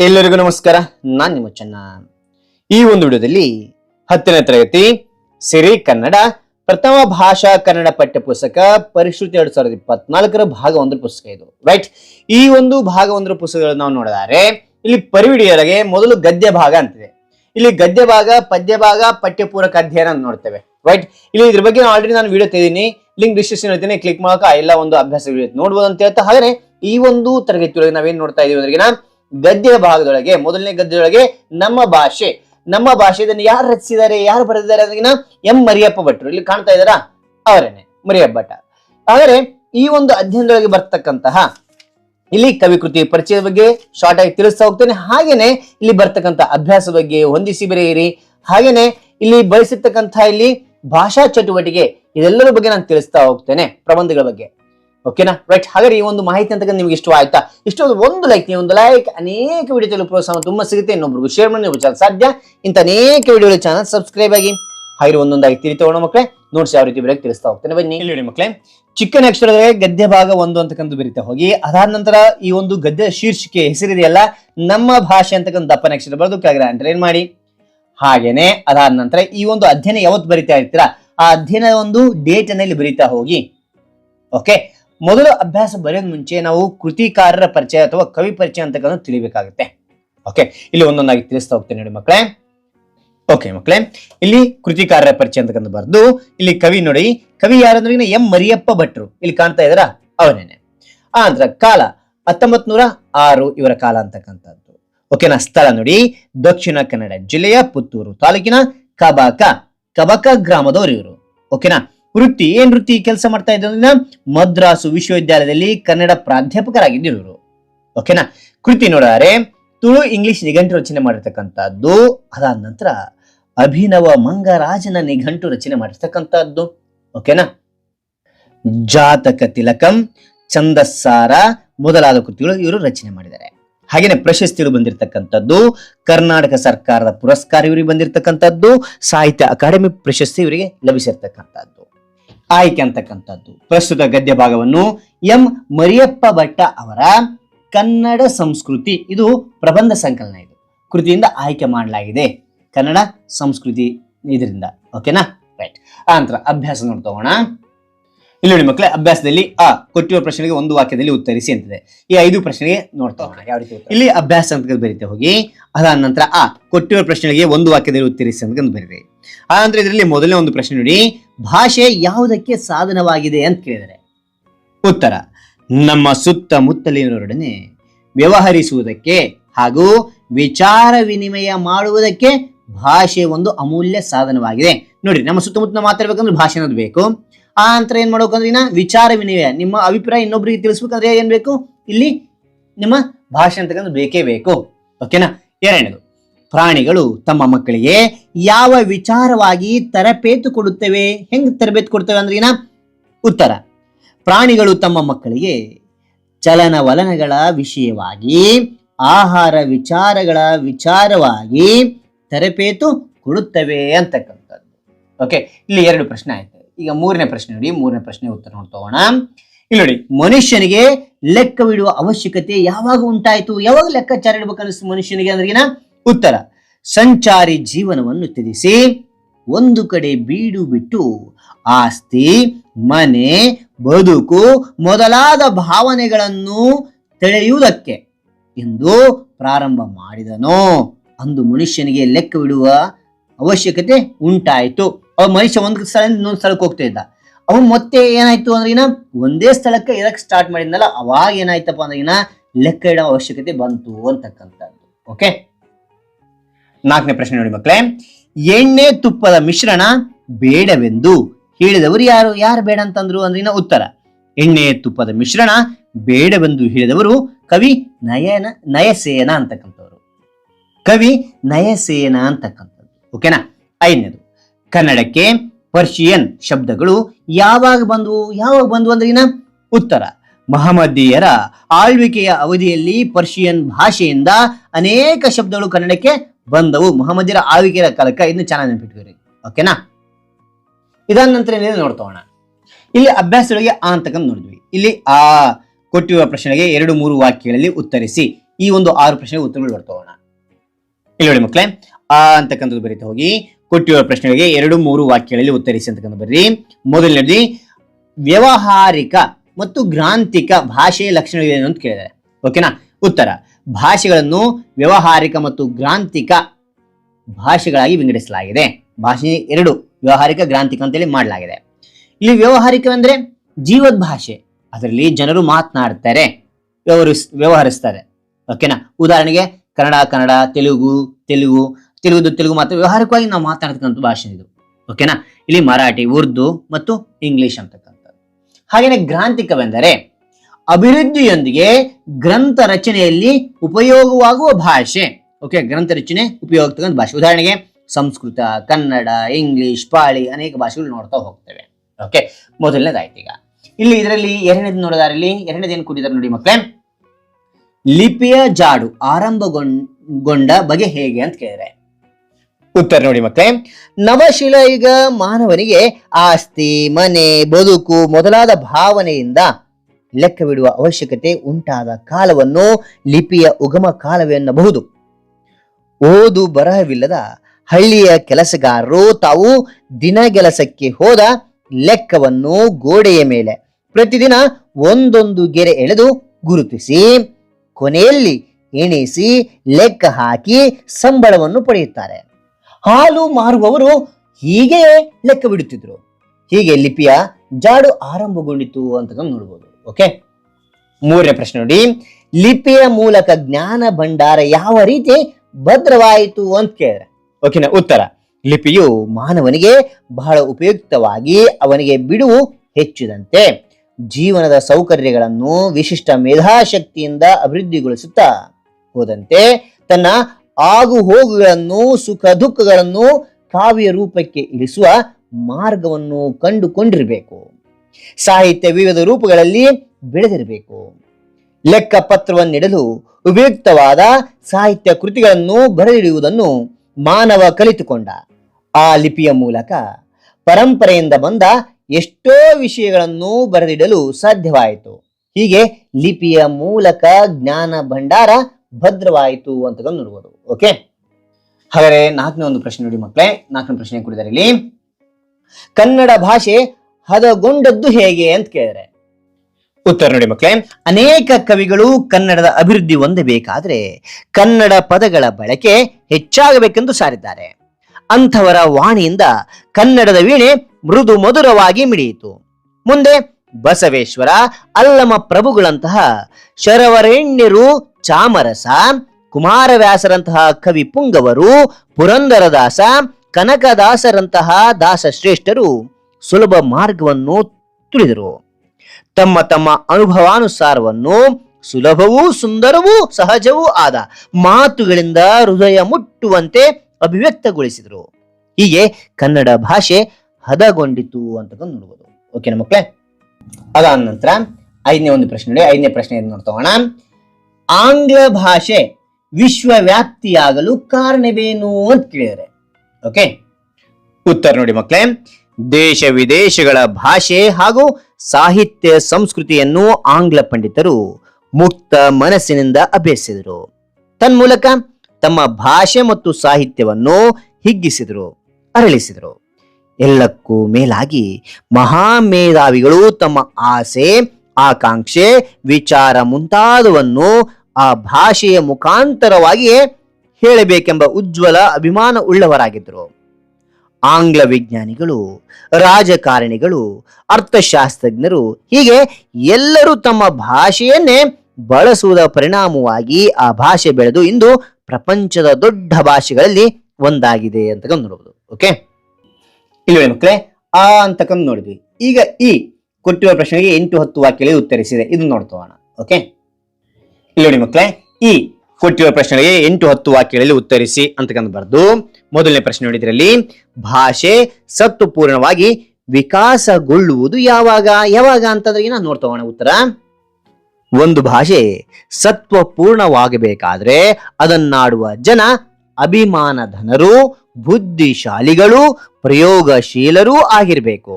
ಎಲ್ಲರಿಗೂ ನಮಸ್ಕಾರ. ನಾನ್ ನಿಮ್ಮ ಚೆನ್ನ. ಈ ಒಂದು ವಿಡಿಯೋದಲ್ಲಿ ಹತ್ತನೇ ತರಗತಿ ಸಿರಿ ಕನ್ನಡ ಪ್ರಥಮ ಭಾಷಾ ಕನ್ನಡ ಪಠ್ಯ ಪುಸ್ತಕ ಪರಿಶ್ರುತಿ ಎರಡ್ ಸಾವಿರದ ಇಪ್ಪತ್ನಾಲ್ಕರ ಭಾಗ ಒಂದರ ಪುಸ್ತಕ ಇದು. ರೈಟ್ ಈ ಒಂದು ಭಾಗ ಒಂದರ ಪುಸ್ತಕಗಳನ್ನು ನಾವು ನೋಡಿದರೆ ಇಲ್ಲಿ ಪರಿವಿಡಿಯೊಳಗೆ ಮೊದಲು ಗದ್ಯ ಭಾಗ ಅಂತಿದೆ. ಇಲ್ಲಿ ಗದ್ಯ ಭಾಗ, ಪದ್ಯ ಭಾಗ, ಪಠ್ಯಪೂರಕ ಅಧ್ಯಯನ ನೋಡ್ತೇವೆ. ರೈಟ್ ಇಲ್ಲಿ ಇದ್ರ ಬಗ್ಗೆ ಆಲ್ರೆಡಿ ನಾನು ವಿಡಿಯೋ ತೆಗೆದೀನಿ. ಲಿಂಕ್ ಡಿಸ್ಕ್ರಿಪ್ಷನ್ ಹೇಳ್ತೀನಿ ಕ್ಲಿಕ್ ಮಾಡಕ ಎಲ್ಲ ಒಂದು ಅಭ್ಯಾಸ ನೋಡ್ಬೋದು ಅಂತ ಹೇಳ್ತಾ ಹಾಗೆ ಈ ಒಂದು ತರಗತಿಯೊಳಗೆ ನಾವೇನ್ ನೋಡ್ತಾ ಇದೀವಿ ಅಂದ್ರೆ ಗದ್ಯ ಭಾಗದೊಳಗೆ, ಮೊದಲನೇ ಗದ್ಯದೊಳಗೆ ನಮ್ಮ ಭಾಷೆ. ನಮ್ಮ ಭಾಷೆ ಇದನ್ನು ಯಾರು ರಚಿಸಿದ್ದಾರೆ, ಯಾರು ಬರೆದಿದ್ದಾರೆ ಅದನ್ನ ಎಂ ಮರಿಯಪ್ಪ ಭಟ್ರು ಇಲ್ಲಿ ಕಾಣ್ತಾ ಇದ್ದಾರಾ? ಅವರೇನೆ, ಮರಿಯಪ್ಪ ಭಟ್ಟ. ಆದರೆ ಈ ಒಂದು ಅಧ್ಯಯನದೊಳಗೆ ಬರ್ತಕ್ಕಂತಹ ಇಲ್ಲಿ ಕವಿಕೃತಿ ಪರಿಚಯದ ಬಗ್ಗೆ ಶಾರ್ಟ್ ಆಗಿ ತಿಳಿಸ್ತಾ ಹೋಗ್ತೇನೆ. ಹಾಗೇನೆ ಇಲ್ಲಿ ಬರ್ತಕ್ಕಂಥ ಅಭ್ಯಾಸ ಬಗ್ಗೆ ಹೊಂದಿಸಿ ಬರೆಯಿರಿ. ಹಾಗೇನೆ ಇಲ್ಲಿ ಬಳಸಿರ್ತಕ್ಕಂಥ ಇಲ್ಲಿ ಭಾಷಾ ಚಟುವಟಿಕೆ ಇದೆಲ್ಲರ ಬಗ್ಗೆ ನಾನು ತಿಳಿಸ್ತಾ ಹೋಗ್ತೇನೆ, ಪ್ರಬಂಧಗಳ ಬಗ್ಗೆ. ಓಕೆನಾ ರೈಟ್ ಹಾಗಾದ್ರೆ ಈ ಒಂದು ಮಾಹಿತಿ ಅಂತ ನಿಮ್ಗೆ ಇಷ್ಟ ಆಯ್ತಾ? ಇಷ್ಟ ಒಂದು ಲೈಕ್ ನೀವು ಒಂದು ಲೈಕ್ ಅನೇಕ ವಿಡಿಯೋ ಪ್ರೋತ್ಸಾಹ ತುಂಬ ಸಿಗುತ್ತೆ. ಇನ್ನೊಬ್ರಿಗೂ ಶೇರ್ ಮಾಡಿ ನೀವು ಸಾಧ್ಯ? ಇಂಥ ಅನೇಕ ವಿಡಿಯೋ ಚಾನಲ್ ಸಬ್ಸ್ಕ್ರೈಬ್ ಆಗಿ ಹಾಗೆ ಒಂದೊಂದಾಗಿ ತಗೊಳ್ಳೋ ಮಕ್ಕಳೇ ನೋಟ್ಸ್ ಯಾವ ರೀತಿ ಬರೆಯಕ್ಕೆ ತಿಳಿಸ್ತಾ ಹೋಗ್ತೇನೆ. ಬನ್ನಿ. ಇಲ್ಲಿ ಮಕ್ಕಳೇ ಚಿಕ್ಕನ ಅಕ್ಷರದಲ್ಲಿ ಗದ್ಯ ಭಾಗ ಒಂದು ಅಂತಕ್ಕಂಥ ಬರೀತಾ ಹೋಗಿ. ಅದಾದ ನಂತರ ಈ ಒಂದು ಗದ್ಯ ಶೀರ್ಷಿಕೆ ಹೆಸರಿದೆಯಲ್ಲ? ನಮ್ಮ ಭಾಷೆ ಅಂತಕ್ಕಂಥ ದಪ್ಪನ ಅಕ್ಷರ ಬರೆದು ಕೆಳಗಡೆ ಏನ್ ಮಾಡಿ? ಹಾಗೇನೆ ಅದಾದ ನಂತರ ಈ ಒಂದು ಅಧ್ಯಯನ ಯಾವತ್ತು ಬರಿತಾ ಇರ್ತೀರಾ? ಆ ಅಧ್ಯಯನ ಒಂದು ಡೇಟ್ ಅನ್ನ ಇಲ್ಲಿ ಬರಿತಾ ಹೋಗಿ. ಓಕೆ ಮೊದಲು ಅಭ್ಯಾಸ ಬರೆಯೋದ್ ಮುಂಚೆ ನಾವು ಕೃತಿಕಾರರ ಪರಿಚಯ ಅಥವಾ ಕವಿ ಪರಿಚಯ ಅಂತಕ್ಕಂಥ ತಿಳಿಬೇಕಾಗುತ್ತೆ. ಓಕೆ ಇಲ್ಲಿ ಒಂದೊಂದಾಗಿ ತಿಳಿಸ್ತಾ ಹೋಗ್ತೇನೆ ನೋಡಿ ಮಕ್ಕಳೇ. ಓಕೆ ಮಕ್ಕಳೇ, ಇಲ್ಲಿ ಕೃತಿಕಾರರ ಪರಿಚಯ ಅಂತಕ್ಕಂಥ ಬರ್ದು, ಇಲ್ಲಿ ಕವಿ ನೋಡಿ, ಕವಿ ಯಾರಂದ್ರೆ ಎಂ ಮರಿಯಪ್ಪ ಭಟ್ರು. ಇಲ್ಲಿ ಕಾಣ್ತಾ ಇದಾರ ಅವನೇನೆ ಆ ಕಾಲ ಹತ್ತೊಂಬತ್ ನೂರ ಆರು ಇವರ ಕಾಲ ಅಂತಕ್ಕಂಥದ್ದು. ಓಕೆನಾ ಸ್ಥಳ ನೋಡಿ, ದಕ್ಷಿಣ ಕನ್ನಡ ಜಿಲ್ಲೆಯ ಪುತ್ತೂರು ತಾಲೂಕಿನ ಕಬಾಕ, ಕಬಕ ಗ್ರಾಮದವರು ಇವರು. ಓಕೆನಾ ವೃತ್ತಿ, ಏನ್ ವೃತ್ತಿ ಕೆಲಸ ಮಾಡ್ತಾ ಇದ್ದ ಮದ್ರಾಸು ವಿಶ್ವವಿದ್ಯಾಲಯದಲ್ಲಿ ಕನ್ನಡ ಪ್ರಾಧ್ಯಾಪಕರಾಗಿದ್ದರು ಓಕೆನಾ ಕೃತಿ ನೋಡಿದರೆ ತುಳು ಇಂಗ್ಲಿಷ್ ನಿಘಂಟು ರಚನೆ ಮಾಡಿರ್ತಕ್ಕಂಥದ್ದು, ಅದಾದ ನಂತರ ಅಭಿನವ ಮಂಗರಾಜನ ನಿಘಂಟು ರಚನೆ ಮಾಡಿರ್ತಕ್ಕಂಥದ್ದು. ಓಕೆನಾ ಜಾತಕ ತಿಲಕಂ ಚಂದಸ್ಸಾರ ಮೊದಲಾದ ಕೃತಿಗಳು ಇವರು ರಚನೆ ಮಾಡಿದ್ದಾರೆ. ಹಾಗೇನೆ ಪ್ರಶಸ್ತಿಗಳು ಬಂದಿರತಕ್ಕಂಥದ್ದು, ಕರ್ನಾಟಕ ಸರ್ಕಾರದ ಪುರಸ್ಕಾರ ಇವರಿಗೆ ಬಂದಿರತಕ್ಕಂಥದ್ದು, ಸಾಹಿತ್ಯ ಅಕಾಡೆಮಿ ಪ್ರಶಸ್ತಿ ಇವರಿಗೆ ಲಭಿಸಿರ್ತಕ್ಕಂಥದ್ದು. ಆಯ್ಕೆ ಅಂತಕ್ಕಂಥದ್ದು. ಪ್ರಸ್ತುತ ಗದ್ಯ ಭಾಗವನ್ನು ಎಂ. ಮರಿಯಪ್ಪ ಭಟ್ಟ ಅವರ ಕನ್ನಡ ಸಂಸ್ಕೃತಿ. ಇದು ಪ್ರಬಂಧ ಸಂಕಲನ ಇದು. ಕೃತಿಯಿಂದ ಆಯ್ಕೆ ಮಾಡಲಾಗಿದೆ. ಕನ್ನಡ ಸಂಸ್ಕೃತಿ ಇದರಿಂದ. ಓಕೆನಾ ರೈಟ್ ಆ ನಂತರ ಅಭ್ಯಾಸ ನೋಡ್ತಾ ಹೋಗೋಣ. ಇಲ್ಲಿ ನೋಡಿ ಮಕ್ಕಳೇ, ಅಭ್ಯಾಸದಲ್ಲಿ, ಆ, ಕೊಟ್ಟಿರುವ ಪ್ರಶ್ನೆಗೆ ಒಂದು ವಾಕ್ಯದಲ್ಲಿ ಉತ್ತರಿಸಿ ಅಂತಿದೆ. ಈ ಐದು ಪ್ರಶ್ನೆಗೆ ನೋಡ್ತಾ ಹೋಗೋಣ, ಯಾವ ರೀತಿ? ಇಲ್ಲಿ ಅಭ್ಯಾಸ ಅಂತ ಬರೀತೆ ಹೋಗಿ, ಅದಾದ ನಂತರ, ಆ, ಕೊಟ್ಟಿರುವ ಪ್ರಶ್ನೆಗೆ ಒಂದು ವಾಕ್ಯದಲ್ಲಿ ಉತ್ತರಿಸಿ ಅಂತ ಆ ನಂತರ ಇದರಲ್ಲಿ ಮೊದಲನೇ ಒಂದು ಪ್ರಶ್ನೆ ನೋಡಿ, ಭಾಷೆ ಯಾವುದಕ್ಕೆ ಸಾಧನವಾಗಿದೆ ಅಂತ ಕೇಳಿದರೆ. ಉತ್ತರ, ನಮ್ಮ ಸುತ್ತಮುತ್ತಲಿನವರೊಡನೆ ವ್ಯವಹರಿಸುವುದಕ್ಕೆ ಹಾಗೂ ವಿಚಾರ ವಿನಿಮಯ ಮಾಡುವುದಕ್ಕೆ ಭಾಷೆ ಒಂದು ಅಮೂಲ್ಯ ಸಾಧನವಾಗಿದೆ. ನೋಡಿ, ನಮ್ಮ ಸುತ್ತಮುತ್ತ ಮಾತಾಡ್ಬೇಕಂದ್ರೆ ಭಾಷೆ ಅನ್ನೋದು ಬೇಕು. ಆ ನಂತರ ಏನ್ ಮಾಡ್ಬೇಕಂದ್ರೆ ಇನ್ನ ವಿಚಾರ ವಿನಿಮಯ ನಿಮ್ಮ ಅಭಿಪ್ರಾಯ ಇನ್ನೊಬ್ಬರಿಗೆ ತಿಳಿಸ್ಬೇಕಂದ್ರೆ ಏನ್ ಬೇಕು? ಇಲ್ಲಿ ನಿಮ್ಮ ಭಾಷೆ ಅಂತಕ್ಕಂಥ ಬೇಕೇ ಬೇಕು. ಓಕೆನಾ ಎರಡನೇದು, ಪ್ರಾಣಿಗಳು ತಮ್ಮ ಮಕ್ಕಳಿಗೆ ಯಾವ ವಿಚಾರವಾಗಿ ತರಬೇತು ಕೊಡುತ್ತವೆ? ಹೆಂಗ್ ತರಬೇತು ಕೊಡ್ತವೆ ಅಂದ್ರೆ ಏನ ಉತ್ತರ. ಪ್ರಾಣಿಗಳು ತಮ್ಮ ಮಕ್ಕಳಿಗೆ ಚಲನವಲನಗಳ ವಿಷಯವಾಗಿ, ಆಹಾರ ವಿಚಾರಗಳ ವಿಚಾರವಾಗಿ ತರಬೇತು ಕೊಡುತ್ತವೆ ಅಂತಕ್ಕಂಥದ್ದು. ಓಕೆ ಇಲ್ಲಿ ಎರಡು ಪ್ರಶ್ನೆ ಆಯ್ತು. ಈಗ ಮೂರನೇ ಪ್ರಶ್ನೆ ನೋಡಿ, ಮೂರನೇ ಪ್ರಶ್ನೆ ಉತ್ತರ ನೋಡ್ತೋಣ ಇಲ್ಲಿ ನೋಡಿ, ಮನುಷ್ಯನಿಗೆ ಲೆಕ್ಕವಿಡುವ ಅವಶ್ಯಕತೆ ಯಾವಾಗ ಉಂಟಾಯಿತು? ಯಾವಾಗ ಲೆಕ್ಕಾಚಾರ ಇಡಬೇಕನ್ನಿಸ್ತು ಮನುಷ್ಯನಿಗೆ ಅಂದ್ರೆ ಉತ್ತರ, ಸಂಚಾರಿ ಜೀವನವನ್ನು ತ್ಯಜಿಸಿ, ಒಂದು ಕಡೆ ಬೀಡು ಬಿಟ್ಟು, ಆಸ್ತಿ, ಮನೆ, ಬದುಕು ಮೊದಲಾದ ಭಾವನೆಗಳನ್ನು ತೆಳೆಯುವುದಕ್ಕೆ ಎಂದು ಪ್ರಾರಂಭ ಮಾಡಿದನು. ಅಂದು ಮನುಷ್ಯನಿಗೆ ಲೆಕ್ಕವಿಡುವ ಅವಶ್ಯಕತೆ ಉಂಟಾಯಿತು. ಅವ ಮನುಷ್ಯ ಒಂದು ಸ್ಥಳ ಇನ್ನೊಂದು ಸ್ಥಳಕ್ಕೆ ಹೋಗ್ತಾ ಇದ್ದ. ಅವನು ಮತ್ತೆ ಏನಾಯ್ತು ಅಂದ್ರೆ ಇನ್ನ ಒಂದೇ ಸ್ಥಳಕ್ಕೆ ಇರಕ್ ಸ್ಟಾರ್ಟ್ ಮಾಡಿದ್ನಲ್ಲ, ಅವಾಗ ಏನಾಯ್ತಪ್ಪ ಅಂದ್ರೆ ಲೆಕ್ಕ ಇಡೋ ಅವಶ್ಯಕತೆ ಬಂತು ಅಂತಕ್ಕಂಥದ್ದು. ಓಕೆ ನಾಲ್ಕನೇ ಪ್ರಶ್ನೆ ನೋಡಿ ಮಕ್ಕಳೇ ಎಣ್ಣೆ ತುಪ್ಪದ ಮಿಶ್ರಣ ಬೇಡವೆಂದು ಹೇಳಿದವರು ಯಾರು? ಯಾರು ಬೇಡ ಅಂತಂದ್ರು ಅಂದ್ರೆ ಇನ್ನ ಉತ್ತರ. ಎಣ್ಣೆ ತುಪ್ಪದ ಮಿಶ್ರಣ ಬೇಡವೆಂದು ಹೇಳಿದವರು ಕವಿ ನಯನ, ನಯಸೇನ ಅಂತಕ್ಕಂಥವ್ರು. ಕವಿ ನಯಸೇನ ಅಂತಕ್ಕಂಥದ್ದು. ಓಕೆನಾ ಐದನೇದು. ಕನ್ನಡಕ್ಕೆ ಪರ್ಷಿಯನ್ ಶಬ್ದಗಳು ಯಾವಾಗ ಬಂದವು? ಯಾವಾಗ ಬಂದವು ಅಂದ್ರೆ ಇನ್ನ? ಉತ್ತರ. ಮಹಮ್ಮದೀಯರ ಆಳ್ವಿಕೆಯ ಅವಧಿಯಲ್ಲಿ ಪರ್ಷಿಯನ್ ಭಾಷೆಯಿಂದ ಅನೇಕ ಶಬ್ದಗಳು ಕನ್ನಡಕ್ಕೆ ಬಂದವು. ಮಹಮ್ಮದಿಯರ ಆಳ್ವಿಕೆಯ ಕಾಲಕ್ಕೆ ಇನ್ನು ಚೆನ್ನಾಗಿ ನೆನಪಿಟ್ಟಿರಿ ಓಕೆನಾ ಇದಾದ ನಂತರ ಏನೇನು ನೋಡ್ತೋಣ ಇಲ್ಲಿ ಅಭ್ಯಾಸಗಳಿಗೆ ಆ ಅಂತಕಂತ ನೋಡಿದ್ವಿ. ಇಲ್ಲಿ ಆ ಕೊಟ್ಟಿರುವ ಪ್ರಶ್ನೆಗೆ ಎರಡು ಮೂರು ವಾಕ್ಯಗಳಲ್ಲಿ ಉತ್ತರಿಸಿ ಈ ಒಂದು ಆರು ಪ್ರಶ್ನೆಗೆ ಉತ್ತರಗಳು ಬರ್ತೋಣ ಇಲ್ಲಿ ನೋಡಿ ಮಕ್ಕಳೇ, ಆ ಅಂತಕ್ಕಂಥದ್ದು ಬರೀತಾ ಹೋಗಿ. ಕೊಟ್ಟಿರುವ ಪ್ರಶ್ನೆಗಳಿಗೆ ಎರಡು, ಮೂರು ವಾಕ್ಯಗಳಲ್ಲಿ ಉತ್ತರಿಸಿ ಅಂತಕ್ಕಂಥ ಬರ್ರಿ. ಮೊದಲನೇದು, ವ್ಯವಹಾರಿಕ ಮತ್ತು ಗ್ರಾಂಥಿಕ ಭಾಷೆಯ ಲಕ್ಷಣಗಳೇನು ಅಂತ ಕೇಳಿದ್ದಾರೆ. ಓಕೆನಾ ಉತ್ತರ, ಭಾಷೆಗಳನ್ನು ವ್ಯವಹಾರಿಕ ಮತ್ತು ಗ್ರಾಂತಿಕ ಭಾಷೆಗಳಾಗಿ ವಿಂಗಡಿಸಲಾಗಿದೆ. ಭಾಷೆ ಎರಡು, ವ್ಯವಹಾರಿಕ, ಗ್ರಾಂಥಿಕ ಅಂತೇಳಿ ಮಾಡಲಾಗಿದೆ. ಇಲ್ಲಿ ವ್ಯವಹಾರಿಕ ಅಂದ್ರೆ ಜೀವದ್ ಭಾಷೆ ಅದರಲ್ಲಿ ಜನರು ಮಾತನಾಡ್ತಾರೆ, ವ್ಯವಹರಿಸ್, ವ್ಯವಹರಿಸ್ತಾರೆ. ಓಕೆನಾ ಉದಾಹರಣೆಗೆ ಕನ್ನಡ ಕನ್ನಡ, ತೆಲುಗು ತೆಲುಗು ತೆಲುಗು ತೆಲುಗು ಮಾತ್ರ ವ್ಯವಹಾರಿಕವಾಗಿ ನಾವು ಮಾತನಾಡ್ತಕ್ಕಂಥ ಭಾಷೆ ಇದು. ಓಕೆನಾ ಇಲ್ಲಿ ಮರಾಠಿ, ಉರ್ದು ಮತ್ತು ಇಂಗ್ಲಿಷ್ ಅಂತಕ್ಕಂಥದ್ದು. ಹಾಗೇನೆ ಗ್ರಾಂಥಿಕವೆಂದರೆ ಅಭಿವೃದ್ಧಿಯೊಂದಿಗೆ ಗ್ರಂಥ ರಚನೆಯಲ್ಲಿ ಉಪಯೋಗವಾಗುವ ಭಾಷೆ. ಓಕೆ ಗ್ರಂಥ ರಚನೆ ಉಪಯೋಗ ಭಾಷೆ. ಉದಾಹರಣೆಗೆ ಸಂಸ್ಕೃತ, ಕನ್ನಡ, ಇಂಗ್ಲಿಷ್, ಪಾಳಿ ಅನೇಕ ಭಾಷೆಗಳು ನೋಡ್ತಾ ಹೋಗ್ತೇವೆ. ಓಕೆ ಮೊದಲನೇದಾಯ್ತು ಈಗ. ಇಲ್ಲಿ ಇದರಲ್ಲಿ ಎರಡನೇದು ನೋಡಿದಾರೆ ಇಲ್ಲಿ ಎರಡನೇದು ಏನು ಕೊಟ್ಟಿದ್ದಾರೆ ನೋಡಿ ಮಕ್ಕಳೇ. ಲಿಪಿಯ ಜಾಡು ಆರಂಭಗೊಂಡ ಬಗೆ ಹೇಗೆ ಅಂತ ಕೇಳಿದ್ರೆ ಉತ್ತರ ನೋಡಿ ಮಕ್ಕಳೇ ನವಶಿಲಾಯುಗ ಮಾನವನಿಗೆ ಆಸ್ತಿ, ಮನೆ, ಬದುಕು ಮೊದಲಾದ ಭಾವನೆಯಿಂದ ಲೆಕ್ಕವಿಡುವ ಅವಶ್ಯಕತೆ ಉಂಟಾದ ಕಾಲವನ್ನು ಲಿಪಿಯ ಉಗಮ ಕಾಲವೆನ್ನಬಹುದು ಓದು ಬರಹವಿಲ್ಲದ ಹಳ್ಳಿಯ ಕೆಲಸಗಾರರು ತಾವು ದಿನಗೆಲಸಕ್ಕೆ ಹೋದ ಲೆಕ್ಕವನ್ನು ಗೋಡೆಯ ಮೇಲೆ ಪ್ರತಿದಿನ ಒಂದೊಂದು ಗೆರೆ ಎಳೆದು ಗುರುತಿಸಿ, ಕೊನೆಯಲ್ಲಿ ಎಣಿಸಿ, ಲೆಕ್ಕ ಹಾಕಿ ಸಂಬಳವನ್ನು ಪಡೆಯುತ್ತಾರೆ. ಹಾಲು ಮಾರುವವರು ಹೀಗೆ ಲೆಕ್ಕ ಬಿಡುತ್ತಿದ್ರು. ಹೀಗೆ ಲಿಪಿಯ ಜಾಡು ಆರಂಭಗೊಂಡಿತು ಅಂತ ನೋಡ್ಬೋದು. ಓಕೆ ಮೂರನೇ ಪ್ರಶ್ನೆ ನೋಡಿ. ಲಿಪಿಯ ಮೂಲಕ ಜ್ಞಾನ ಭಂಡಾರ ಯಾವ ರೀತಿ ಭದ್ರವಾಯಿತು ಅಂತ ಕೇಳಿದ್ರೆ. ಓಕೆನಾ ಉತ್ತರ. ಲಿಪಿಯು ಮಾನವನಿಗೆ ಬಹಳ ಉಪಯುಕ್ತವಾಗಿ ಅವನಿಗೆ ಬಿಡುವು ಹೆಚ್ಚಿದಂತೆ ಜೀವನದ ಸೌಕರ್ಯಗಳನ್ನು ವಿಶಿಷ್ಟ ಮೇಧಾಶಕ್ತಿಯಿಂದ ಅಭಿವೃದ್ಧಿಗೊಳಿಸುತ್ತಾ ಹೋದಂತೆ ತನ್ನ ಆಗು ಹೋಗುಗಳನ್ನು ಸುಖ ದುಃಖಗಳನ್ನು ಕಾವ್ಯ ರೂಪಕ್ಕೆ ಇಳಿಸುವ ಮಾರ್ಗವನ್ನು ಕಂಡುಕೊಂಡಿರಬೇಕು. ಸಾಹಿತ್ಯ ವಿವಿಧ ರೂಪಗಳಲ್ಲಿ ಬೆಳೆದಿರಬೇಕು. ಲೆಕ್ಕ ಪತ್ರವನ್ನಿಡಲು ಉಪಯುಕ್ತವಾದ ಸಾಹಿತ್ಯ ಕೃತಿಗಳನ್ನು ಬರೆದಿಡುವುದನ್ನು ಮಾನವ ಕಲಿತುಕೊಂಡ. ಆ ಲಿಪಿಯ ಮೂಲಕ ಪರಂಪರೆಯಿಂದ ಬಂದ ಎಷ್ಟೋ ವಿಷಯಗಳನ್ನು ಬರೆದಿಡಲು ಸಾಧ್ಯವಾಯಿತು. ಹೀಗೆ ಲಿಪಿಯ ಮೂಲಕ ಜ್ಞಾನ ಭಂಡಾರ ಭದ್ರವಾಯಿತು ಅಂತ ನೋಡ್ಬೋದು ಓಕೆ ಹಾಗಾದ್ರೆ ನಾಲ್ಕನೇ ಒಂದು ಪ್ರಶ್ನೆ ನೋಡಿ ಮಕ್ಕಳೇ ನಾಲ್ಕನೇ ಪ್ರಶ್ನೆ ಕೊಡಿದ್ದಾರೆ ಇಲ್ಲಿ. ಕನ್ನಡ ಭಾಷೆ ಹದಗೊಂಡದ್ದು ಹೇಗೆ ಅಂತ ಕೇಳಿದ್ರೆ ಉತ್ತರ ನೋಡಿ ಮಕ್ಕಳೇ ಅನೇಕ ಕವಿಗಳು ಕನ್ನಡದ ಅಭಿವೃದ್ಧಿ ಹೊಂದಬೇಕಾದ್ರೆ ಕನ್ನಡ ಪದಗಳ ಬಳಕೆ ಹೆಚ್ಚಾಗಬೇಕೆಂದು ಸಾರಿದ್ದಾರೆ. ಅಂಥವರ ವಾಣಿಯಿಂದ ಕನ್ನಡದ ವೀಣೆ ಮೃದು ಮಧುರವಾಗಿ ಮಿಡಿಯಿತು. ಮುಂದೆ ಬಸವೇಶ್ವರ ಅಲ್ಲಮ ಪ್ರಭುಗಳಂತಹ ಶರವರೆಣ್ಯರು, ಚಾಮರಸ ಕುಮಾರವ್ಯಾಸರಂತಹ ಕವಿ ಪುಂಗವರು, ಪುರಂದರದಾಸ, ಕನಕದಾಸರಂತಹ ದಾಸ ಶ್ರೇಷ್ಠರು ಸುಲಭ ಮಾರ್ಗವನ್ನು ತುಳಿದರು. ತಮ್ಮ ತಮ್ಮ ಅನುಭವಾನುಸಾರವನ್ನು ಸುಲಭವೂ ಸುಂದರವೂ ಸಹಜವೂ ಆದ ಮಾತುಗಳಿಂದ ಹೃದಯ ಮುಟ್ಟುವಂತೆ ಅಭಿವ್ಯಕ್ತಗೊಳಿಸಿದರು. ಹೀಗೆ ಕನ್ನಡ ಭಾಷೆ ಹದಗೊಂಡಿತು ಅಂತ ನೋಡ್ಬೋದು. ಓಕೆನಾ ಮಕ್ಕಳೇ ಅದಾದ ನಂತರ ಐದನೇ ಒಂದು ಪ್ರಶ್ನೆ ಐದನೇ ಪ್ರಶ್ನೆ ನೋಡ್ತಾ ಹೋಗೋಣ. ಆಂಗ್ಲ ಭಾಷೆ ವಿಶ್ವವ್ಯಾಪ್ತಿಯಾಗಲು ಕಾರಣವೇನು ಅಂತ ಕೇಳಿದರೆ ಓಕೆ ಉತ್ತರ ನೋಡಿ ಮಕ್ಕಳೇ, ದೇಶ ವಿದೇಶಗಳ ಭಾಷೆ ಹಾಗೂ ಸಾಹಿತ್ಯ ಸಂಸ್ಕೃತಿಯನ್ನು ಆಂಗ್ಲ ಪಂಡಿತರು ಮುಕ್ತ ಮನಸ್ಸಿನಿಂದ ಅಭ್ಯಸಿಸಿದರು ತನ್ಮೂಲಕ ತಮ್ಮ ಭಾಷೆ ಮತ್ತು ಸಾಹಿತ್ಯವನ್ನು ಹಿಗ್ಗಿಸಿದರು, ಅರಳಿಸಿದರು. ಎಲ್ಲಕ್ಕೂ ಮೇಲಾಗಿ ಮಹಾಮೇಧಾವಿಗಳು ತಮ್ಮ ಆಸೆ, ಆಕಾಂಕ್ಷೆ, ವಿಚಾರ ಮುಂತಾದವನ್ನು ಆ ಭಾಷೆಯ ಮುಖಾಂತರವಾಗಿಯೇ ಹೇಳಬೇಕೆಂಬ ಉಜ್ವಲ ಅಭಿಮಾನ ಉಳ್ಳವರಾಗಿದ್ದರು ಆಂಗ್ಲ ವಿಜ್ಞಾನಿಗಳು, ರಾಜಕಾರಣಿಗಳು, ಅರ್ಥಶಾಸ್ತ್ರಜ್ಞರು ಹೀಗೆ ಎಲ್ಲರೂ ತಮ್ಮ ಭಾಷೆಯನ್ನೇ ಬಳಸುವುದರ ಪರಿಣಾಮವಾಗಿ ಆ ಭಾಷೆ ಬೆಳೆದು ಇಂದು ಪ್ರಪಂಚದ ದೊಡ್ಡ ಭಾಷೆಗಳಲ್ಲಿ ಒಂದಾಗಿದೆ ಅಂತ ನೋಡಬಹುದು ಓಕೆ ಇಲ್ಲಿ ಮಕ್ಕಳೇ, ಆ ಅಂತಕ್ಕಂದು ನೋಡಿದ್ವಿ. ಈಗ ಈ ಕೊಟ್ಟಿರುವ ಪ್ರಶ್ನೆಗೆ ಎಂಟು ಹತ್ತು ವಾಕ್ಯಗಳಿಗೆ ಉತ್ತರಿಸಿದೆ. ಇದು ನೋಡ್ತೋಣ ಓಕೆ ಇಲ್ಲಿ ನೋಡಿ ಮಕ್ಕಳೇ, ಈ ಕೊಟ್ಟಿರುವ ಪ್ರಶ್ನೆಗಳಿಗೆ ಎಂಟು ಹತ್ತು ವಾಕ್ಯಗಳಲ್ಲಿ ಉತ್ತರಿಸಿ ಅಂತ ಬರೆದು, ಮೊದಲನೇ ಪ್ರಶ್ನೆ ನೋಡಿದ್ರಲ್ಲಿ, ಭಾಷೆ ಸತ್ತು ಪೂರ್ಣವಾಗಿ ವಿಕಾಸಗೊಳ್ಳುವುದು ಯಾವಾಗ? ಯಾವಾಗ ಅಂತಂದ್ರೆ ಏನ ನೋಡ್ತಾ ಉತ್ತರ. ಒಂದು ಭಾಷೆ ಸತ್ವ ಪೂರ್ಣವಾಗಬೇಕಾದ್ರೆ ಅದನ್ನಾಡುವ ಜನ ಅಭಿಮಾನಧನರು ಬುದ್ಧಿಶಾಲಿಗಳು, ಪ್ರಯೋಗಶೀಲರೂ ಆಗಿರಬೇಕು.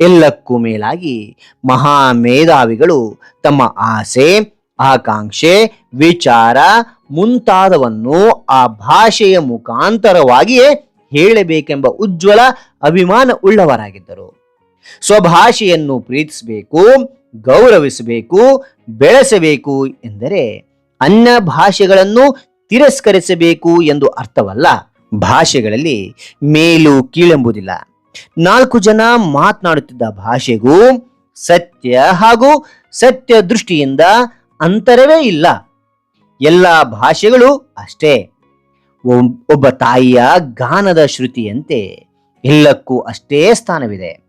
ಎಲ್ಲಕ್ಕೂ ಮೇಲಾಗಿ ಮಹಾ ಮೇಧಾವಿಗಳು ತಮ್ಮ ಆಸೆ ಆಕಾಂಕ್ಷೆ, ವಿಚಾರ ಮುಂತಾದವನ್ನು ಆ ಭಾಷೆಯ ಮುಖಾಂತರವಾಗಿಯೇ ಹೇಳಬೇಕೆಂಬ ಉಜ್ವಲ ಅಭಿಮಾನ ಉಳ್ಳವರಾಗಿದ್ದರು. ಸ್ವಭಾಷೆಯನ್ನು ಪ್ರೀತಿಸಬೇಕು, ಗೌರವಿಸಬೇಕು, ಬೆಳೆಸಬೇಕು ಎಂದರೆ ಅನ್ಯ ಭಾಷೆಗಳನ್ನು ತಿರಸ್ಕರಿಸಬೇಕು ಎಂದು ಅರ್ಥವಲ್ಲ. ಭಾಷೆಗಳಲ್ಲಿ ಮೇಲು ಕೀಳೆಂಬುದಿಲ್ಲ. ನಾಲ್ಕು ಜನ ಮಾತನಾಡುತ್ತಿದ್ದ ಭಾಷೆಗೂ ಸತ್ಯ ಹಾಗೂ ಸತ್ಯ ದೃಷ್ಟಿಯಿಂದ ಅಂತರವೇ ಇಲ್ಲ. ಎಲ್ಲ ಭಾಷೆಗಳು ಅಷ್ಟೇ. ಒಬ್- ಒಬ್ಬ ತಾಯಿಯ ಗಾನದ ಶ್ರುತಿಯಂತೆ ಎಲ್ಲಕ್ಕೂ ಅಷ್ಟೇ ಸ್ಥಾನವಿದೆ.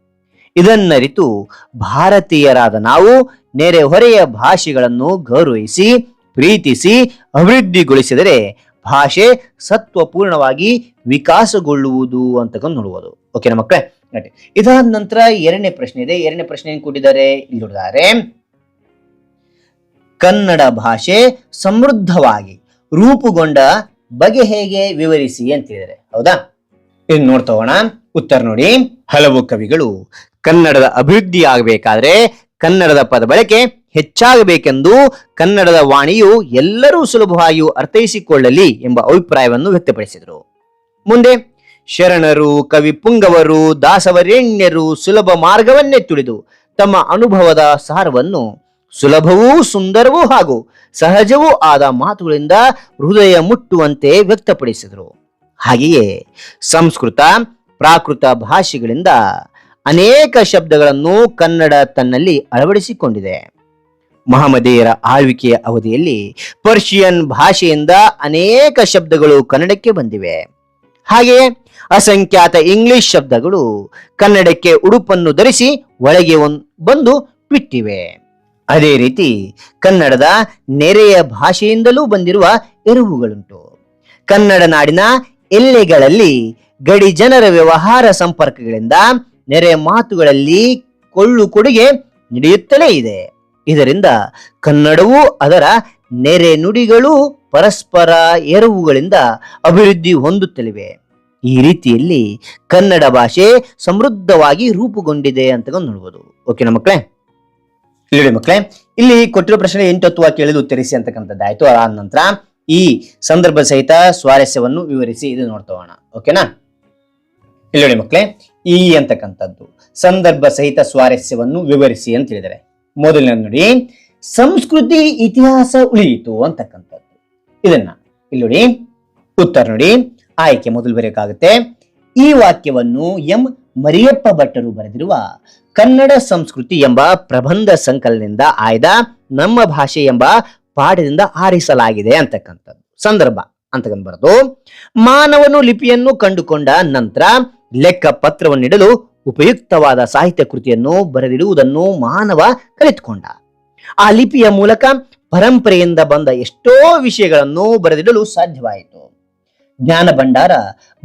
ಇದನ್ನರಿತು ಭಾರತೀಯರಾದ ನಾವು ನೆರೆಹೊರೆಯ ಭಾಷೆಗಳನ್ನು ಗೌರವಿಸಿ, ಪ್ರೀತಿಸಿ, ಅಭಿವೃದ್ಧಿಗೊಳಿಸಿದರೆ ಭಾಷೆ ಸತ್ವಪೂರ್ಣವಾಗಿ ವಿಕಾಸಗೊಳ್ಳುವುದು ಅಂತಕೊಂಡು ನೋಡುವುದು ಓಕೆನಾ ಮಕ್ಕಳೇ, ಇದಾದ ನಂತರ ಎರಡನೇ ಪ್ರಶ್ನೆ ಇದೆ. ಎರಡನೇ ಪ್ರಶ್ನೆ ಏನ್ ಕೊಟ್ಟಿದ್ದಾರೆ. ಇಲ್ಲಿ ನೋಡಿದ್ದಾರೆ ಕನ್ನಡ ಭಾಷೆ ಸಮೃದ್ಧವಾಗಿ ರೂಪುಗೊಂಡ ಬಗೆ ಹೇಗೆ ವಿವರಿಸಿ ಅಂತ ಹೌದಾ? ಇನ್ನು ನೋಡ್ತೋಣ ಉತ್ತರ ನೋಡಿ. ಹಲವು ಕವಿಗಳು ಕನ್ನಡದ ಅಭಿವೃದ್ಧಿ ಆಗಬೇಕಾದ್ರೆ ಕನ್ನಡದ ಪದ ಬಳಕೆ ಹೆಚ್ಚಾಗಬೇಕೆಂದು ಕನ್ನಡದ ವಾಣಿಯು ಎಲ್ಲರೂ ಸುಲಭವಾಗಿ ಅರ್ಥೈಸಿಕೊಳ್ಳಲಿ ಎಂಬ ಅಭಿಪ್ರಾಯವನ್ನು ವ್ಯಕ್ತಪಡಿಸಿದರು. ಮುಂದೆ, ಶರಣರು, ಕವಿ ಪುಂಗವರು, ದಾಸವರೇಣ್ಯರು ಸುಲಭ ಮಾರ್ಗವನ್ನೇ ತುಳಿದು ತಮ್ಮ ಅನುಭವದ ಸಾರವನ್ನು ಸುಲಭವೂ ಸುಂದರವೂ ಹಾಗೂ ಸಹಜವೂ ಆದ ಮಾತುಗಳಿಂದ ಹೃದಯ ಮುಟ್ಟುವಂತೆ ವ್ಯಕ್ತಪಡಿಸಿದರು. ಹಾಗೆಯೇ ಸಂಸ್ಕೃತ, ಪ್ರಾಕೃತ ಭಾಷೆಗಳಿಂದ ಅನೇಕ ಶಬ್ದಗಳನ್ನು ಕನ್ನಡ ತನ್ನಲ್ಲಿ ಅಳವಡಿಸಿಕೊಂಡಿದೆ. ಮಹಮ್ಮದೀಯರ ಆಳ್ವಿಕೆಯ ಅವಧಿಯಲ್ಲಿ ಪರ್ಷಿಯನ್ ಭಾಷೆಯಿಂದ ಅನೇಕ ಶಬ್ದಗಳು ಕನ್ನಡಕ್ಕೆ ಬಂದಿವೆ. ಹಾಗೆಯೇ ಅಸಂಖ್ಯಾತ ಇಂಗ್ಲಿಷ್ ಶಬ್ದಗಳು ಕನ್ನಡಕ್ಕೆ ಉಡುಪನ್ನು ಧರಿಸಿ ಒಳಗೆ ಬಂದು ಬಿಟ್ಟಿವೆ. ಅದೇ ರೀತಿ ಕನ್ನಡದ ನೆರೆಯ ಭಾಷೆಯಿಂದಲೂ ಬಂದಿರುವ ಎರುವುಗಳುಂಟು ಕನ್ನಡ ನಾಡಿನ ಎಲ್ಲೆಗಳಲ್ಲಿ ಗಡಿ ಜನರ ವ್ಯವಹಾರ ಸಂಪರ್ಕಗಳಿಂದ ನೆರೆ ಮಾತುಗಳಲ್ಲಿ ಕೊಳ್ಳು ಕೊಡುಗೆ ನಡೆಯುತ್ತಲೇ ಇದೆ. ಇದರಿಂದ ಕನ್ನಡವೂ ಅದರ ನೆರೆ ನುಡಿಗಳು ಪರಸ್ಪರ ಎರವುಗಳಿಂದ ಅಭಿವೃದ್ಧಿ ಹೊಂದುತ್ತಲಿವೆ. ಈ ರೀತಿಯಲ್ಲಿ ಕನ್ನಡ ಭಾಷೆ ಸಮೃದ್ಧವಾಗಿ ರೂಪುಗೊಂಡಿದೆ ಅಂತ ನೋಡ್ಬೋದು. ಓಕೆನಾ ಮಕ್ಕಳೇ? ನೋಡಿ ಮಕ್ಕಳೇ ಇಲ್ಲಿ ಕೊಟ್ಟಿರೋ ಪ್ರಶ್ನೆ ಎಂಟು ಹತ್ತು ಕೇಳಿದು ಉತ್ತರಿಸಿ ಅಂತಕ್ಕಂಥದ್ದಾಯ್ತು ಅದಾದ ನಂತರ ಈ ಸಂದರ್ಭ ಸಹಿತ ಸ್ವಾರಸ್ಯವನ್ನು ವಿವರಿಸಿ ಇದು ನೋಡ್ತೋಣ ಓಕೆನಾ ಇಲ್ಲಿ ನೋಡಿ ಮಕ್ಕಳೇ ಈ ಅಂತಕ್ಕಂಥದ್ದು ಸಂದರ್ಭ ಸಹಿತ ಸ್ವಾರಸ್ಯವನ್ನು ವಿವರಿಸಿ ಅಂತ ಹೇಳಿದರೆ ಮೊದಲನೇ ನೋಡಿ, ಸಂಸ್ಕೃತಿ ಇತಿಹಾಸ ಉಳಿಯಿತು ಅಂತಕ್ಕಂಥದ್ದು. ಇದನ್ನ ಇಲ್ಲಿ ನೋಡಿ, ಉತ್ತರ ನೋಡಿ, ಆಯ್ಕೆ ಮೊದಲು ಬರೆಯಬೇಕಾಗುತ್ತೆ ಈ ವಾಕ್ಯವನ್ನು ಎಂ. ಮರಿಯಪ್ಪ ಭಟ್ಟರು ಬರೆದಿರುವ ಕನ್ನಡ ಸಂಸ್ಕೃತಿ ಎಂಬ ಪ್ರಬಂಧ ಸಂಕಲನದಿಂದ ಆಯ್ದ ನಮ್ಮ ಭಾಷೆ ಎಂಬ ಪಾಠದಿಂದ ಆರಿಸಲಾಗಿದೆ ಅಂತಕ್ಕಂಥದ್ದು. ಸಂದರ್ಭ ಅಂತಕಂತ ಬರೆದು. ಮಾನವನು ಲಿಪಿಯನ್ನು ಕಂಡುಕೊಂಡ ನಂತರ ಲೆಕ್ಕ ಪತ್ರವನ್ನಿಡಲು ಉಪಯುಕ್ತವಾದ ಸಾಹಿತ್ಯ ಕೃತಿಯನ್ನು ಬರೆದಿಡುವುದನ್ನು ಮಾನವ ಕಲಿತುಕೊಂಡ. ಆ ಲಿಪಿಯ ಮೂಲಕ ಪರಂಪರೆಯಿಂದ ಬಂದ ಎಷ್ಟೋ ವಿಷಯಗಳನ್ನು ಬರೆದಿಡಲು ಸಾಧ್ಯವಾಯಿತು. ಜ್ಞಾನ ಭಂಡಾರ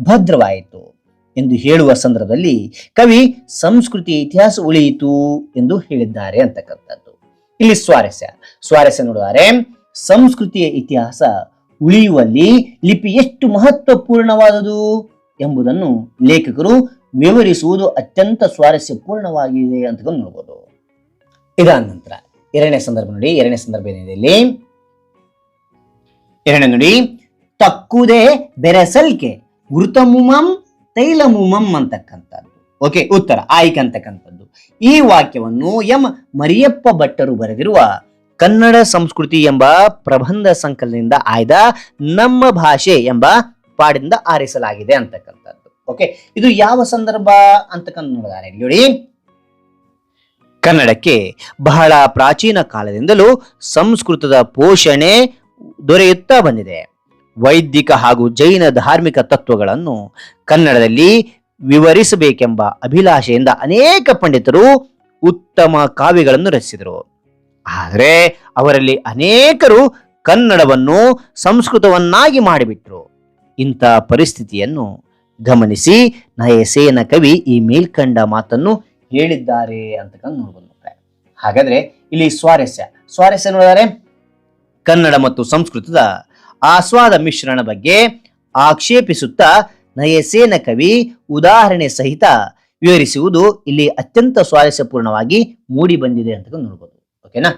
ಭದ್ರವಾಯಿತು. ಎಂದು ಹೇಳುವ ಸಂದರ್ಭದಲ್ಲಿ ಕವಿ ಸಂಸ್ಕೃತಿ ಇತಿಹಾಸ ಉಳಿಯಿತು ಎಂದು ಹೇಳಿದ್ದಾರೆ ಅಂತಕ್ಕಂಥದ್ದು. ಇಲ್ಲಿ ಸ್ವಾರಸ್ಯ. ಸ್ವಾರಸ್ಯ ನೋಡಿದರೆ ಸಂಸ್ಕೃತಿಯ ಇತಿಹಾಸ ಉಳಿಯುವಲ್ಲಿ ಲಿಪಿ ಎಷ್ಟು ಮಹತ್ವಪೂರ್ಣವಾದುದು ಎಂಬುದನ್ನು ಲೇಖಕರು ವಿವರಿಸುವುದು ಅತ್ಯಂತ ಸ್ವಾರಸ್ಯಪೂರ್ಣವಾಗಿದೆ ಅಂತ ನೋಡ್ಬೋದು. ಇದಾದ ನಂತರ ಎರಡನೇ ಸಂದರ್ಭ ನೋಡಿ, ಎರಡನೇ ಸಂದರ್ಭ ಏನಿದೆ ಇಲ್ಲಿ? ಎರಡನೇ ನೋಡಿ, ತಕ್ಕುದೇ ಬೆರೆಸಲ್ಕೆ ಗುರುತಮುಮಂ ತೈಲಮುಮಂ ಅಂತಕ್ಕಂಥದ್ದು ಓಕೆ ಉತ್ತರ ಆಯ್ಕೆ ಅಂತಕ್ಕಂಥದ್ದು ಈ ವಾಕ್ಯವನ್ನು ಎಂ. ಮರಿಯಪ್ಪ ಭಟ್ಟರು ಬರೆದಿರುವ ಕನ್ನಡ ಸಂಸ್ಕೃತಿ ಎಂಬ ಪ್ರಬಂಧ ಸಂಕಲನದಿಂದ ಆಯ್ದ ನಮ್ಮ ಭಾಷೆ ಎಂಬ ಪಾಡಿಂದ ಆರಿಸಲಾಗಿದೆ ಅಂತಕ್ಕಂಥದ್ದು. ಓಕೆ ಇದು ಯಾವ ಸಂದರ್ಭ ಅಂತಕ್ಕಂಥ ನೋಡಿದಾರೆ ನೋಡಿ. ಕನ್ನಡಕ್ಕೆ ಬಹಳ ಪ್ರಾಚೀನ ಕಾಲದಿಂದಲೂ ಸಂಸ್ಕೃತದ ಪೋಷಣೆ ದೊರೆಯುತ್ತಾ ಬಂದಿದೆ. ವೈದಿಕ ಹಾಗೂ ಜೈನ ಧಾರ್ಮಿಕ ತತ್ವಗಳನ್ನು ಕನ್ನಡದಲ್ಲಿ ವಿವರಿಸಬೇಕೆಂಬ ಅಭಿಲಾಷೆಯಿಂದ ಅನೇಕ ಪಂಡಿತರು ಉತ್ತಮ ಕಾವ್ಯಗಳನ್ನು ರಚಿಸಿದರು. ಆದರೆ ಅವರಲ್ಲಿ ಅನೇಕರು ಕನ್ನಡವನ್ನು ಸಂಸ್ಕೃತವನ್ನಾಗಿ ಮಾಡಿಬಿಟ್ರು. ಇಂಥ ಪರಿಸ್ಥಿತಿಯನ್ನು ಗಮನಿಸಿ ನಯಸೇನ ಕವಿ ಈ ಮೇಲ್ಕಂಡ ಮಾತನ್ನು ಹೇಳಿದ್ದಾರೆ ಅಂತ ನೋಡ್ಬೋದು. ಹಾಗಾದ್ರೆ ಇಲ್ಲಿ ಸ್ವಾರಸ್ಯ. ಸ್ವಾರಸ್ಯ ನೋಡಿದರೆ ಕನ್ನಡ ಮತ್ತು ಸಂಸ್ಕೃತದ ಆಸ್ವಾದ ಮಿಶ್ರಣ ಬಗ್ಗೆ ಆಕ್ಷೇಪಿಸುತ್ತಾ ನಯಸೇನ ಕವಿ ಉದಾಹರಣೆ ಸಹಿತ ವಿವರಿಸುವುದು ಇಲ್ಲಿ ಅತ್ಯಂತ ಸ್ವಾರಸ್ಯಪೂರ್ಣವಾಗಿ ಮೂಡಿ ಬಂದಿದೆ ಅಂತ ನೋಡ್ಬೋದು. ಓಕೆನಾ?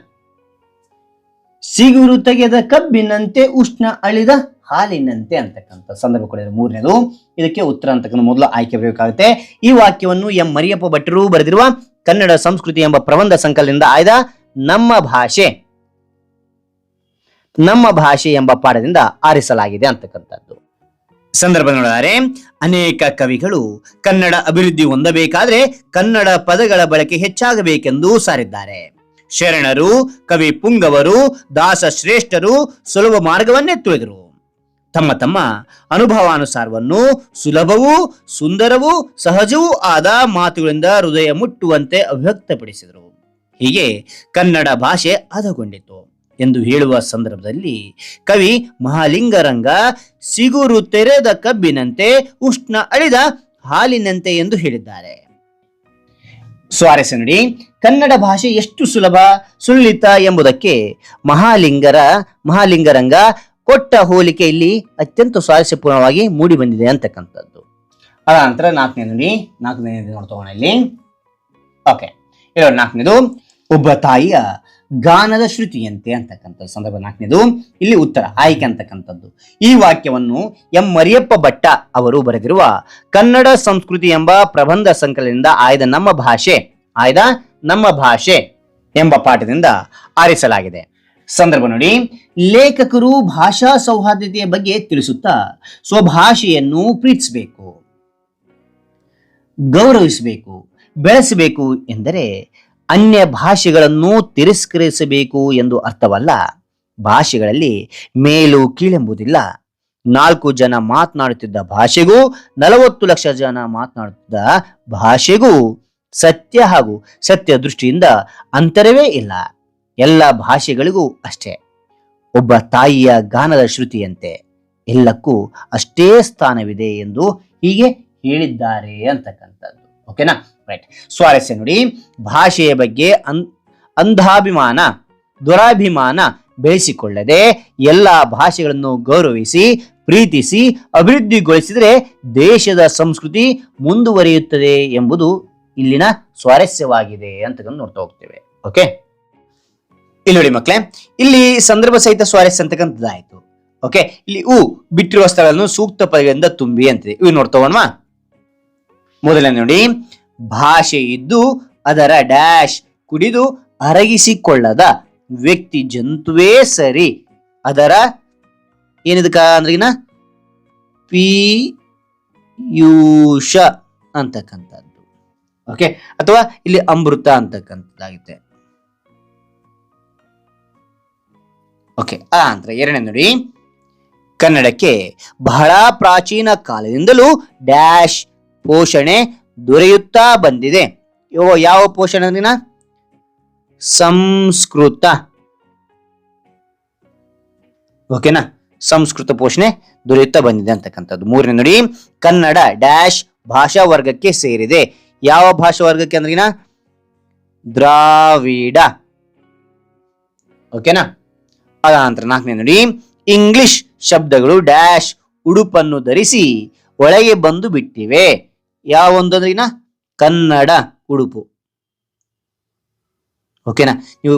ಸಿಗುರು ತೆಗೆದ ಕಬ್ಬಿನಂತೆ ಉಷ್ಣ ಅಳಿದ ಹಾಲಿನಂತೆ ಅಂತಕ್ಕಂಥ ಸಂದರ್ಭ ಕೊಡಿದ್ರೆ ಮೂರನೇದು. ಇದಕ್ಕೆ ಉತ್ತರ ಅಂತಕ್ಕಂಥ ಮೊದಲು ಆಯ್ಕೆ ಬರಬೇಕಾಗುತ್ತೆ ಈ ವಾಕ್ಯವನ್ನು ಎಂ ಮರಿಯಪ್ಪ ಭಟ್ರು ಬರೆದಿರುವ ಕನ್ನಡ ಸಂಸ್ಕೃತಿ ಎಂಬ ಪ್ರಬಂಧ ಸಂಕಲನದಿಂದ ಆಯ್ದ ನಮ್ಮ ಭಾಷೆ. ನಮ್ಮ ಭಾಷೆ ಎಂಬ ಪಾಠದಿಂದ ಆರಿಸಲಾಗಿದೆ ಅಂತಕ್ಕಂಥದ್ದು. ಸಂದರ್ಭ ನೋಡಿದರೆ, ಅನೇಕ ಕವಿಗಳು ಕನ್ನಡ ಅಭಿವೃದ್ಧಿ ಹೊಂದಬೇಕಾದ್ರೆ ಕನ್ನಡ ಪದಗಳ ಬಳಕೆ ಹೆಚ್ಚಾಗಬೇಕೆಂದು ಸಾರಿದ್ದಾರೆ. ಶರಣರು, ಕವಿ ಪುಂಗವರು, ದಾಸ ಶ್ರೇಷ್ಠರು ಸುಲಭ ಮಾರ್ಗವನ್ನೇ ತುಳಿದರು. ತಮ್ಮ ತಮ್ಮ ಅನುಭವಾನುಸಾರವನ್ನು ಸುಲಭವೂ ಸುಂದರವೂ ಸಹಜವೂ ಆದ ಮಾತುಗಳಿಂದ ಹೃದಯ ಮುಟ್ಟುವಂತೆ ಅಭಿವ್ಯಕ್ತಪಡಿಸಿದರು. ಹೀಗೆ ಕನ್ನಡ ಭಾಷೆ ಹದಗೊಂಡಿತು. ಎಂದು ಹೇಳುವ ಸಂದರ್ಭದಲ್ಲಿ ಕವಿ ಮಹಾಲಿಂಗರಂಗ ಸಿಗುರು ತೆರೆದ ಕಬ್ಬಿನಂತೆ ಉಷ್ಣ ಅಳಿದ ಹಾಲಿನಂತೆ ಎಂದು ಹೇಳಿದ್ದಾರೆ. ಸ್ವಾರಸ್ಯ ನೋಡಿ, ಕನ್ನಡ ಭಾಷೆ ಎಷ್ಟು ಸುಲಭ ಸುಳ್ಳಿತ ಎಂಬುದಕ್ಕೆ ಮಹಾಲಿಂಗರ, ಮಹಾಲಿಂಗರಂಗ ಕೊಟ್ಟ ಹೋಲಿಕೆ ಇಲ್ಲಿ ಅತ್ಯಂತ ಸ್ವಾರಸ್ಯಪೂರ್ಣವಾಗಿ ಮೂಡಿ ಬಂದಿದೆ ಅಂತಕ್ಕಂಥದ್ದು. ಅದ ನಂತರ ನಾಲ್ಕನೇ ನೋಡಿ ನಾಲ್ಕನೇ ನೋಡ್ತೋಣ ಇಲ್ಲಿ. ಓಕೆ ಇರೋ ನಾಲ್ಕನೇದು ಒಬ್ಬ ತಾಯಿಯ ಗಾನದ ಶ್ರುತಿಯಂತೆ ಅಂತಕ್ಕಂಥ ಸಂದರ್ಭ ನಾಲ್ಕನೇದು, ಇಲ್ಲಿ ಉತ್ತರ ಆಯ್ಕೆ ಅಂತಕ್ಕಂಥದ್ದು. ಈ ವಾಕ್ಯವನ್ನು ಎಂ. ಮರಿಯಪ್ಪ ಭಟ್ಟ ಅವರು ಬರೆದಿರುವ ಕನ್ನಡ ಸಂಸ್ಕೃತಿ ಎಂಬ ಪ್ರಬಂಧ ಸಂಕಲನದಿಂದ ಆಯ್ದ ನಮ್ಮ ಭಾಷೆ, ಆಯ್ದ ನಮ್ಮ ಭಾಷೆ ಎಂಬ ಪಾಠದಿಂದ ಆರಿಸಲಾಗಿದೆ. ಸಂದರ್ಭ ನೋಡಿ, ಲೇಖಕರು ಭಾಷಾ ಸೌಹಾರ್ದತೆಯ ಬಗ್ಗೆ ತಿಳಿಸುತ್ತಾ ಸ್ವಭಾಷೆಯನ್ನು ಪ್ರೀತಿಸಬೇಕು, ಗೌರವಿಸಬೇಕು, ಬೆಳೆಸಬೇಕು ಎಂದರೆ ಅನ್ಯ ಭಾಷೆಗಳನ್ನು ತಿರಸ್ಕರಿಸಬೇಕು ಎಂದು ಅರ್ಥವಲ್ಲ. ಭಾಷೆಗಳಲ್ಲಿ ಮೇಲು ಕೀಳೆಂಬುದಿಲ್ಲ. ನಾಲ್ಕು ಜನ ಮಾತನಾಡುತ್ತಿದ್ದ ಭಾಷೆಗೂ, ನಲವತ್ತು ಲಕ್ಷ ಜನ ಮಾತನಾಡುತ್ತಿದ್ದ ಭಾಷೆಗೂ ಸತ್ಯ ಹಾಗೂ ಸತ್ಯ ದೃಷ್ಟಿಯಿಂದ ಅಂತರವೇ ಇಲ್ಲ. ಎಲ್ಲ ಭಾಷೆಗಳಿಗೂ ಅಷ್ಟೇ. ಒಬ್ಬ ತಾಯಿಯ ಗಾನದ ಶ್ರುತಿಯಂತೆ, ಎಲ್ಲಕ್ಕೂ ಅಷ್ಟೇ ಸ್ಥಾನವಿದೆ ಎಂದು ಹೀಗೆ ಹೇಳಿದ್ದಾರೆ ಅಂತಕ್ಕಂಥದ್ದು. ಓಕೆನಾ ರೈಟ್ ಸ್ವಾರಸ್ಯ ನೋಡಿ. ಭಾಷೆಯ ಬಗ್ಗೆ ಅನ್ ಅಂಧಾಭಿಮಾನ, ದುರಾಭಿಮಾನ ಬೆಳೆಸಿಕೊಳ್ಳದೆ ಎಲ್ಲ ಭಾಷೆಗಳನ್ನು ಗೌರವಿಸಿ, ಪ್ರೀತಿಸಿ, ಅಭಿವೃದ್ಧಿಗೊಳಿಸಿದರೆ ದೇಶದ ಸಂಸ್ಕೃತಿ ಮುಂದುವರಿಯುತ್ತದೆ ಎಂಬುದು ಇಲ್ಲಿನ ಸ್ವಾರಸ್ಯವಾಗಿದೆ ಅಂತ ನೋಡ್ತಾ ಹೋಗ್ತೇವೆ. ಓಕೆ ಇಲ್ಲಿ ನೋಡಿ ಮಕ್ಕಳೇ ಇಲ್ಲಿ ಸಂದರ್ಭ ಸಹಿತ ಸ್ವಾರಸ್ಯ ಅಂತಕ್ಕಂಥದ್ದಾಯ್ತು ಓಕೆ ಇಲ್ಲಿ ಉ ಬಿಟ್ಟಿರುವ ಸ್ಥಳಗಳನ್ನು ಸೂಕ್ತ ಪದಗಳಿಂದ ತುಂಬಿ ಅಂತಿದೆ. ಇವು ನೋಡ್ತಾ ಮೊದಲನೇ ನೋಡಿ. ಭಾಷೆ ಇದ್ದು ಅದರ ಡ್ಯಾಶ್ ಕುಡಿದು ಅರಗಿಸಿಕೊಳ್ಳದ ವ್ಯಕ್ತಿ ಜಂತುವೇ ಸರಿ. ಅದರ ಏನಿದಕ್ಕ ಅಂದ್ರಿಗಿನ? ಪಿಯೂಷ ಅಂತಕ್ಕಂಥದ್ದು. ಓಕೆ ಅಥವಾ ಇಲ್ಲಿ ಅಮೃತ ಅಂತಕ್ಕಂಥದ್ದಾಗುತ್ತೆ. ಓಕೆ ಆ ಅಂದ್ರೆ ಎರಡನೇ ನೋಡಿ. ಕನ್ನಡಕ್ಕೆ ಬಹಳ ಪ್ರಾಚೀನ ಕಾಲದಿಂದಲೂ ಡ್ಯಾಶ್ ಪೋಷಣೆ ದೊರೆಯುತ್ತಾ ಬಂದಿದೆ. ಯಾವ ಪೋಷಣೆ ದಿನ ಸಂಸ್ಕೃತ. ಓಕೆನಾ ಸಂಸ್ಕೃತ ಪೋಷಣೆ ದೊರೆಯುತ್ತಾ ಬಂದಿದೆ ಅಂತಕ್ಕಂಥದ್ದು. ಮೂರನೇ ನೋಡಿ, ಕನ್ನಡ ಡ್ಯಾಶ್ ಭಾಷಾ ವರ್ಗಕ್ಕೆ ಸೇರಿದೆ. ಯಾವ ಭಾಷಾ ವರ್ಗಕ್ಕೆ ಅಂದ್ರಿನ ದ್ರಾವಿಡ. ಓಕೆನಾ ಅದ ನಂತರ ನಾಲ್ಕನೇ ನೋಡಿ, ಇಂಗ್ಲಿಷ್ ಶಬ್ದಗಳು ಡ್ಯಾಶ್ ಉಡುಪನ್ನು ಧರಿಸಿ ಒಳಗೆ ಬಂದು ಬಿಟ್ಟಿವೆ. ಯಾವ ಒಂದು ಇನ್ನ? ಕನ್ನಡ ಉಡುಪು. ಓಕೆನಾ ನೀವು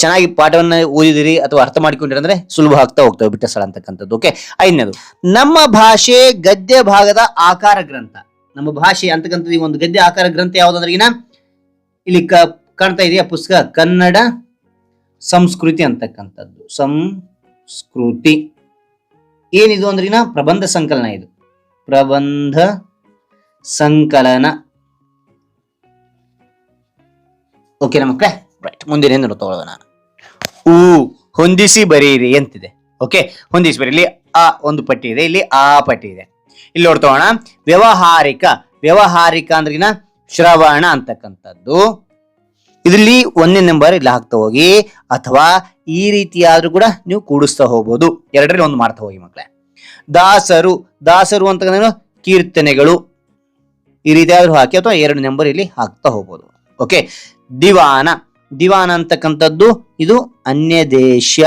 ಚೆನ್ನಾಗಿ ಪಾಠವನ್ನ ಓದಿದಿರಿ ಅಥವಾ ಅರ್ಥ ಮಾಡಿಕೊಂಡಿರಿ ಅಂದ್ರೆ ಸುಲಭ ಆಗ್ತಾ ಹೋಗ್ತವೆ ಬಿಟ್ಟ ಸ್ಥಳ ಅಂತಕ್ಕಂಥದ್ದು. ಓಕೆ ಐದನೇದು, ನಮ್ಮ ಭಾಷೆ ಗದ್ಯ ಭಾಗದ ಆಕಾರ ಗ್ರಂಥ. ನಮ್ಮ ಭಾಷೆ ಅಂತಕ್ಕಂಥದ್ದು ಈ ಒಂದು ಗದ್ಯ ಆಕಾರ ಗ್ರಂಥ ಯಾವ್ದಂದ್ರೆ ಇಲ್ಲಿ ಕ ಕಾಣ್ತಾ ಇದೆಯಾ ಪುಸ್ತಕ? ಕನ್ನಡ ಸಂಸ್ಕೃತಿ ಅಂತಕ್ಕಂಥದ್ದು. ಸಂಸ್ಕೃತಿ. ಏನಿದು ಅಂದ್ರೆ ಪ್ರಬಂಧ ಸಂಕಲನ ಇದು. ಪ್ರಬಂಧ ಸಂಕಲನ. ಓಕೆ ಮಕ್ಕಳೇ ರೈಟ್ ಮುಂದಿನ ತಗೊಳ್ಳೋಣ ಊ ಹೊಂದಿಸಿ ಬರೀರಿ ಅಂತಿದೆ ಓಕೆ ಹೊಂದಿಸಿ ಬರೀ ಇಲ್ಲಿ ಆ ಒಂದು ಪಟ್ಟಿ ಇದೆ. ಇಲ್ಲಿ ಆ ಪಟ್ಟಿ ಇದೆ. ಇಲ್ಲಿ ನೋಡ್ತೋಣ ವ್ಯವಹಾರಿಕ. ವ್ಯವಹಾರಿಕ ಅಂದ್ರಿನ ಶ್ರವಣ ಅಂತಕ್ಕಂಥದ್ದು. ಇದರಲ್ಲಿ ಒಂದೇ ನಂಬರ್ ಇಲ್ಲಿ ಹಾಕ್ತಾ ಹೋಗಿ. ಅಥವಾ ಈ ರೀತಿಯಾದ್ರೂ ಕೂಡ ನೀವು ಕೂಡಿಸ್ತಾ ಹೋಗ್ಬೋದು. ಎರಡರಲ್ಲಿ ಒಂದು ಮಾಡ್ತಾ ಹೋಗಿ ಮಕ್ಕಳೇ ದಾಸರು. ದಾಸರು ಅಂತಕ್ಕಂಥ ಕೀರ್ತನೆಗಳು. ಈ ರೀತಿಯಾದ್ರೂ ಹಾಕಿ ಅಥವಾ ಎರಡು ನಂಬರ್ ಇಲ್ಲಿ ಹಾಕ್ತಾ ಹೋಗ್ಬೋದು. ಓಕೆ ದಿವಾನ. ದಿವಾನ ಅಂತಕ್ಕಂಥದ್ದು ಇದು ಅನ್ಯ ದೇಶ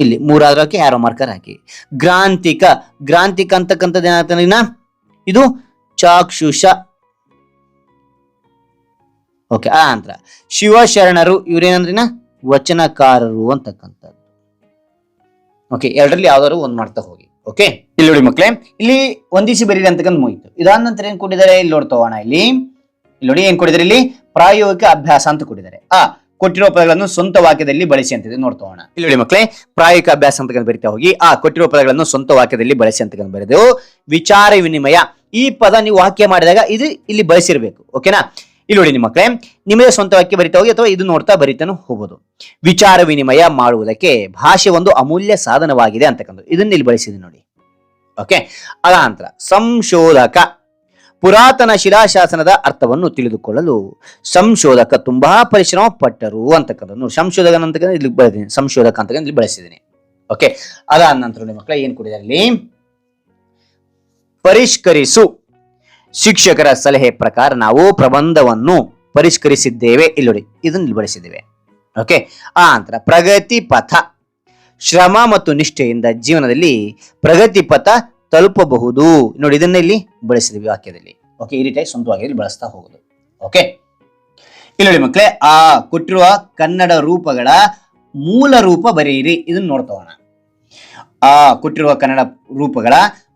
ಇಲ್ಲಿ ಮೂರಾದ್ರೂ ಹಾಕಿ ಯಾರೋ ಮಾರ್ಕರ್ ಹಾಕಿ. ಗ್ರಾಂತಿಕ ಗ್ರಾಂತಿಕ ಅಂತಕ್ಕಂಥದ್ದು ಏನಾಗ್ತಾನೆ ಇದು ಚಾಕ್ಷುಷ. ಓಕೆ ಆ ನಂತರ. ಶಿವಶರಣರು ಇವ್ರೇನಂದ್ರಿನ ವಚನಕಾರರು ಅಂತಕ್ಕಂಥದ್ದು. ಓಕೆ ಎರಡರಲ್ಲಿ ಯಾವ್ದಾದ್ರು ಒಂದ್ ಮಾಡ್ತಾ ಹೋಗಿ. ಓಕೆ ಇಲ್ಲಿ ನೋಡಿ ಮಕ್ಳೇ, ಇಲ್ಲಿ ಒಂದಿಸಿ ಬರೀರಿ ಅಂತಕ್ಕಂಥ ಮುಗಿತು. ಇದಾದ ನಂತರ ಏನ್ ಕೊಟ್ಟಿದ್ದಾರೆ? ಇಲ್ಲಿ ನೋಡ್ತೋಣ ಇಲ್ಲಿ. ಇಲ್ಲಿ ನೋಡಿ ಏನ್ ಕೊಟ್ಟಿದ್ದಾರೆ ಇಲ್ಲಿ? ಪ್ರಾಯೋಗಿಕ ಅಭ್ಯಾಸ ಅಂತ ಕೊಟ್ಟಿದ್ದಾರೆ. ಆ, ಕೊಟ್ಟಿರೋ ಪದಗಳನ್ನು ಸ್ವಂತ ವಾಕ್ಯದಲ್ಲಿ ಬಳಸಿ ಅಂತಿದೆ ನೋಡ್ತೋಣ ಇಲ್ಲಿ ನೋಡಿ ಮಕ್ಕಳೇ ಪ್ರಾಯೋಗಿಕ ಅಭ್ಯಾಸ ಅಂತಕ್ಕಂಥ ಬರಿತಾ ಹೋಗಿ. ಆ, ಕೊಟ್ಟಿರೋ ಪದಗಳನ್ನು ಸ್ವಂತ ವಾಕ್ಯದಲ್ಲಿ ಬಳಸಿ ಅಂತ ಬರೆದು, ವಿಚಾರ ವಿನಿಮಯ. ಈ ಪದ ನೀವು ವಾಕ್ಯ ಮಾಡಿದಾಗ ಇದು ಇಲ್ಲಿ ಬಳಸಿರ್ಬೇಕು. ಓಕೆನಾ ಇಲ್ಲಿ ನೋಡಿ ನಿಮ್ಮ ಮಕ್ಕಳೇ ನಿಮಗೆ ಸ್ವಂತ ವಾಕ್ಯ ಬರಿತಾ ಹೋಗಿ ಅಥವಾ ಇದು ನೋಡ್ತಾ ಬರಿತಾನು ಹೋಗ್ಬೋದು. ವಿಚಾರ ವಿನಿಮಯ ಮಾಡುವುದಕ್ಕೆ ಭಾಷೆ ಒಂದು ಅಮೂಲ್ಯ ಸಾಧನವಾಗಿದೆ ಅಂತಕ್ಕಂಥದ್ದು ಇದನ್ನ ಇಲ್ಲಿ ಬಳಸಿದೆ ನೋಡಿ. ಓಕೆ, ಅದಾನಂತರ ಸಂಶೋಧಕ. ಪುರಾತನ ಶಿಲಾಶಾಸನದ ಅರ್ಥವನ್ನು ತಿಳಿದುಕೊಳ್ಳಲು ಸಂಶೋಧಕ ತುಂಬಾ ಪರಿಶ್ರಮ ಪಟ್ಟರು ಅಂತಕ್ಕಂಥದ್ದು ಸಂಶೋಧಕ ಅಂತಕ್ಕಂಥ ಇಲ್ಲಿ ಬರೆದಿದ್ದೀನಿ. ಸಂಶೋಧಕ ಅಂತಕ್ಕಂಥ ಇಲ್ಲಿ ಬಳಸಿದ್ದೀನಿ. ಓಕೆ, ಅದಾದ ನಂತರ ಮಕ್ಕಳ ಏನ್ ಕೊಟ್ಟಿದ್ದಾರೆ ಇಲ್ಲಿ? ಪರಿಷ್ಕರಿಸು. ಶಿಕ್ಷಕರ ಸಲಹೆ ಪ್ರಕಾರ ನಾವು ಪ್ರಬಂಧವನ್ನು ಪರಿಷ್ಕರಿಸಿದ್ದೇವೆ. ಇಲ್ಲಿ ನೋಡಿ ಇಲ್ಲಿ ಬಳಸಿದ್ದೇವೆ ಓಕೆ ಆ ನಂತರ ಪ್ರಗತಿ ಪಥ ಶ್ರಮ ಮತ್ತು ನಿಷ್ಠೆಯಿಂದ ಜೀವನದಲ್ಲಿ ಪ್ರಗತಿ ಪಥ ತಲುಪಬಹುದು. ನೋಡಿ, ಇದನ್ನ ಇಲ್ಲಿ ಬಳಸಿದ್ವಿ ವಾಕ್ಯದಲ್ಲಿ. ಓಕೆ ಈ ರೀತಿಯಾಗಿ ಸ್ವಂತವಾಗಿ ಇಲ್ಲಿ ಬಳಸ್ತಾ ಹೋಗುದು. ಓಕೆ ಇಲ್ಲಿ ನೋಡಿ ಮಕ್ಕಳೇ ಆ ಕೊಟ್ಟಿರುವ ಕನ್ನಡ ರೂಪಗಳ ಮೂಲ ರೂಪ ಬರೆಯಿರಿ, ಇದನ್ನ ನೋಡ್ತೋಣ ಆ ಕೊಟ್ಟಿರುವ ಕನ್ನಡ ರೂಪಗಳ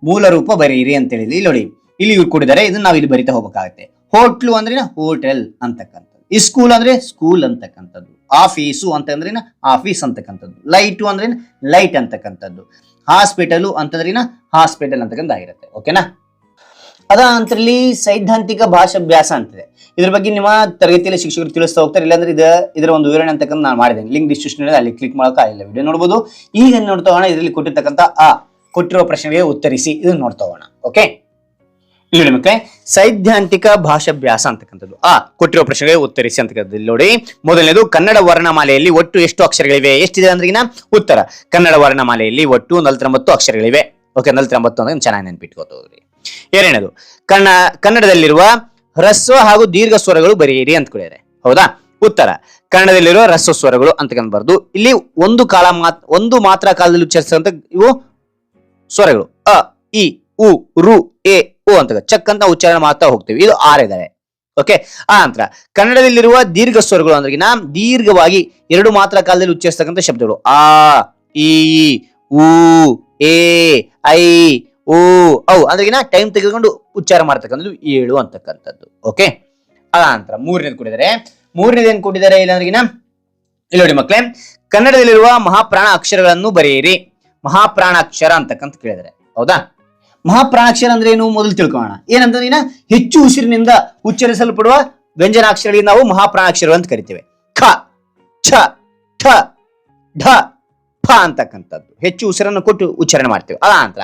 ಮೂಲ ರೂಪ ಬರೆಯಿರಿ ಅಂತ ಹೇಳಿದ್ವಿ ಇಲ್ಲಿ ನೋಡಿ ಇಲ್ಲಿ ಇವ್ರು ಕೊಟ್ಟಿದ್ದಾರೆ ಇದನ್ನ ನಾವು ಇಲ್ಲಿ ಬರಿತಾ ಹೋಗ್ಬೇಕಾಗತ್ತೆ. ಹೋಟ್ಲು ಅಂದ್ರೆ ಹೋಟೆಲ್ ಅಂತಕ್ಕಂಥದ್ದು. ಈ ಸ್ಕೂಲ್ ಅಂದ್ರೆ ಸ್ಕೂಲ್ ಅಂತಕ್ಕಂಥದ್ದು. ಆಫೀಸು ಅಂತಂದ್ರೆ ಆಫೀಸ್ ಅಂತಕ್ಕಂಥದ್ದು. ಲೈಟು ಅಂದ್ರೆ ಲೈಟ್ ಅಂತಕ್ಕಂಥದ್ದು. ಹಾಸ್ಪಿಟಲು ಅಂತಂದ್ರಿನ ಹಾಸ್ಪಿಟಲ್ ಅಂತಕ್ಕಂಥ ಆಗಿರುತ್ತೆ ಓಕೆನಾ ಅದ ಅಂತರಲ್ಲಿ ಸೈದ್ಧಾಂತಿಕ ಭಾಷಾಭ್ಯಾಸ ಅಂತಿದೆ. ಇದ್ರ ಬಗ್ಗೆ ನಿಮ್ಮ ತರಗತಿಯಲ್ಲಿ ಶಿಕ್ಷಕರು ತಿಳಿಸ್ತಾ ಹೋಗ್ತಾರೆ. ಇಲ್ಲಾಂದ್ರೆ ಇದ ಇದರ ಒಂದು ವಿವರಣೆ ಅಂತಕ್ಕಂಥ ನಾನು ಮಾಡಿದ್ದೇನೆ. ಲಿಂಕ್ ಡಿಸ್ಕ್ರಿಪ್ಷನ್ ಅಲ್ಲಿ ಕ್ಲಿಕ್ ಮಾಡೋಕೆ ಆಗಿಲ್ಲ ವಿಡಿಯೋ ನೋಡ್ಬೋದು. ಈಗ ನೋಡ್ತಾ ಹೋಗೋಣ? ಇದರಲ್ಲಿ ಕೊಟ್ಟಿರ್ತಕ್ಕಂಥ ಆ ಕೊಟ್ಟಿರುವ ಪ್ರಶ್ನೆಗೆ ಉತ್ತರಿಸಿ, ಇದನ್ನ ನೋಡ್ತಾ ಹೋಗೋಣ. ಓಕೆ ಇಲ್ಲಿ ನಿಮಗೆ ಸೈದ್ಧಾಂತಿಕ ಭಾಷಾಭ್ಯಾಸ ಅಂತಕ್ಕಂಥದ್ದು. ಆ ಕೊಟ್ಟಿರುವ ಪ್ರಶ್ನೆಗೆ ಉತ್ತರಿಸಿ ಅಂತಕ್ಕಂಥದ್ದು ನೋಡಿ. ಮೊದಲನೇದು, ಕನ್ನಡ ವರ್ಣಮಾಲೆಯಲ್ಲಿ ಒಟ್ಟು ಎಷ್ಟು ಅಕ್ಷರಗಳಿವೆ? ಎಷ್ಟಿದೆ ಅಂದ್ರಿಗಿನ? ಉತ್ತರ, ಕನ್ನಡ ವರ್ಣಮಾಲೆಯಲ್ಲಿ ಒಟ್ಟು ನಲವತ್ತೊಂಬತ್ತು ಅಕ್ಷರಗಳಿವೆ. ಓಕೆ ನಲ್ವತ್ತೊಂಬತ್ತು ಅಂದ್ರೆ ಚೆನ್ನಾಗಿ ನೆನ್ಪಿಟ್ಕೋತೀವಿ ಎರಡನೇದು ಕನ್ನ ಕನ್ನಡದಲ್ಲಿರುವ ಹ್ರಸ್ವ ಹಾಗೂ ದೀರ್ಘ ಸ್ವರಗಳು ಬರೆಯಿರಿ ಅಂತ ಕೇಳಿದರೆ ಹೌದಾ? ಉತ್ತರ, ಕನ್ನಡದಲ್ಲಿರುವ ಹ್ರಸ್ವ ಸ್ವರಗಳು ಅಂತ ಬರ್ದು, ಇಲ್ಲಿ ಒಂದು ಕಾಲ ಮಾತ್, ಒಂದು ಮಾತ್ರ ಕಾಲದಲ್ಲಿ ಉಚ್ಚರಿಸುವಂತ ಇವು ಸ್ವರಗಳು. ಅ, ಇ ಉ, ರು, ಎ, ಉ ಅಂತ ಚಕ್ ಅಂತ ಉಚ್ಚಾರಣೆ ಮಾಡ್ತಾ ಹೋಗ್ತೀವಿ. ಇದು ಆರ್ ಇದಾರೆ ಓಕೆ ಆ ನಂತರ ಕನ್ನಡದಲ್ಲಿರುವ ದೀರ್ಘ ಸ್ವರಗಳು ಅಂದ್ರೆ ನಾ ದೀರ್ಘವಾಗಿ ಎರಡು ಮಾತ್ರ ಕಾಲದಲ್ಲಿ ಉಚ್ಚರಿಸ್ತಕ್ಕಂಥ ಶಬ್ದಗಳು. ಆ, ಇ ಉ, ಎ, ಐ ಓ ಔ ಅಂದ್ರೆ ಟೈಮ್ ತೆಗೆದುಕೊಂಡು ಉಚ್ಚಾರ ಮಾಡ್ತಕ್ಕಂಥದ್ದು ಏಳು ಅಂತಕ್ಕಂಥದ್ದು. ಓಕೆ ಅದ ನಂತರ ಮೂರನೇದು ಕೊಟ್ಟಿದ್ದಾರೆ ಮೂರನೇದು ಏನ್ ಕೊಟ್ಟಿದ್ದಾರೆ ಇಲ್ಲ ಅಂದ್ರೆಗಿನ ಇಲ್ಲಿ ನೋಡಿ ಮಕ್ಕಳೇ ಕನ್ನಡದಲ್ಲಿರುವ ಮಹಾಪ್ರಾಣ ಅಕ್ಷರಗಳನ್ನು ಬರೆಯಿರಿ. ಮಹಾಪ್ರಾಣ ಅಕ್ಷರ ಅಂತಕ್ಕಂತ ಕೇಳಿದರೆ. ಹೌದಾ? ಮಹಾಪ್ರಾಣಾಕ್ಷರ ಅಂದ್ರೆ ಏನು ಮೊದಲು ತಿಳ್ಕೊಳ್ಳೋಣ ಇನ್ನ ಹೆಚ್ಚು ಉಸಿರಿನಿಂದ ಉಚ್ಚರಿಸಲ್ಪಡುವ ವ್ಯಂಜನಾಕ್ಷರಗಳಿಗೆ ನಾವು ಮಹಾಪ್ರಾಣಾಕ್ಷರ ಅಂತ ಕರಿತೇವೆ. ಖ, ಛ, ಠ, ಢ ಫ ಅಂತಕ್ಕಂಥದ್ದು. ಹೆಚ್ಚು ಉಸಿರನ್ನು ಕೊಟ್ಟು ಉಚ್ಚಾರಣೆ ಮಾಡ್ತೇವೆ. ಅದ ನಂತರ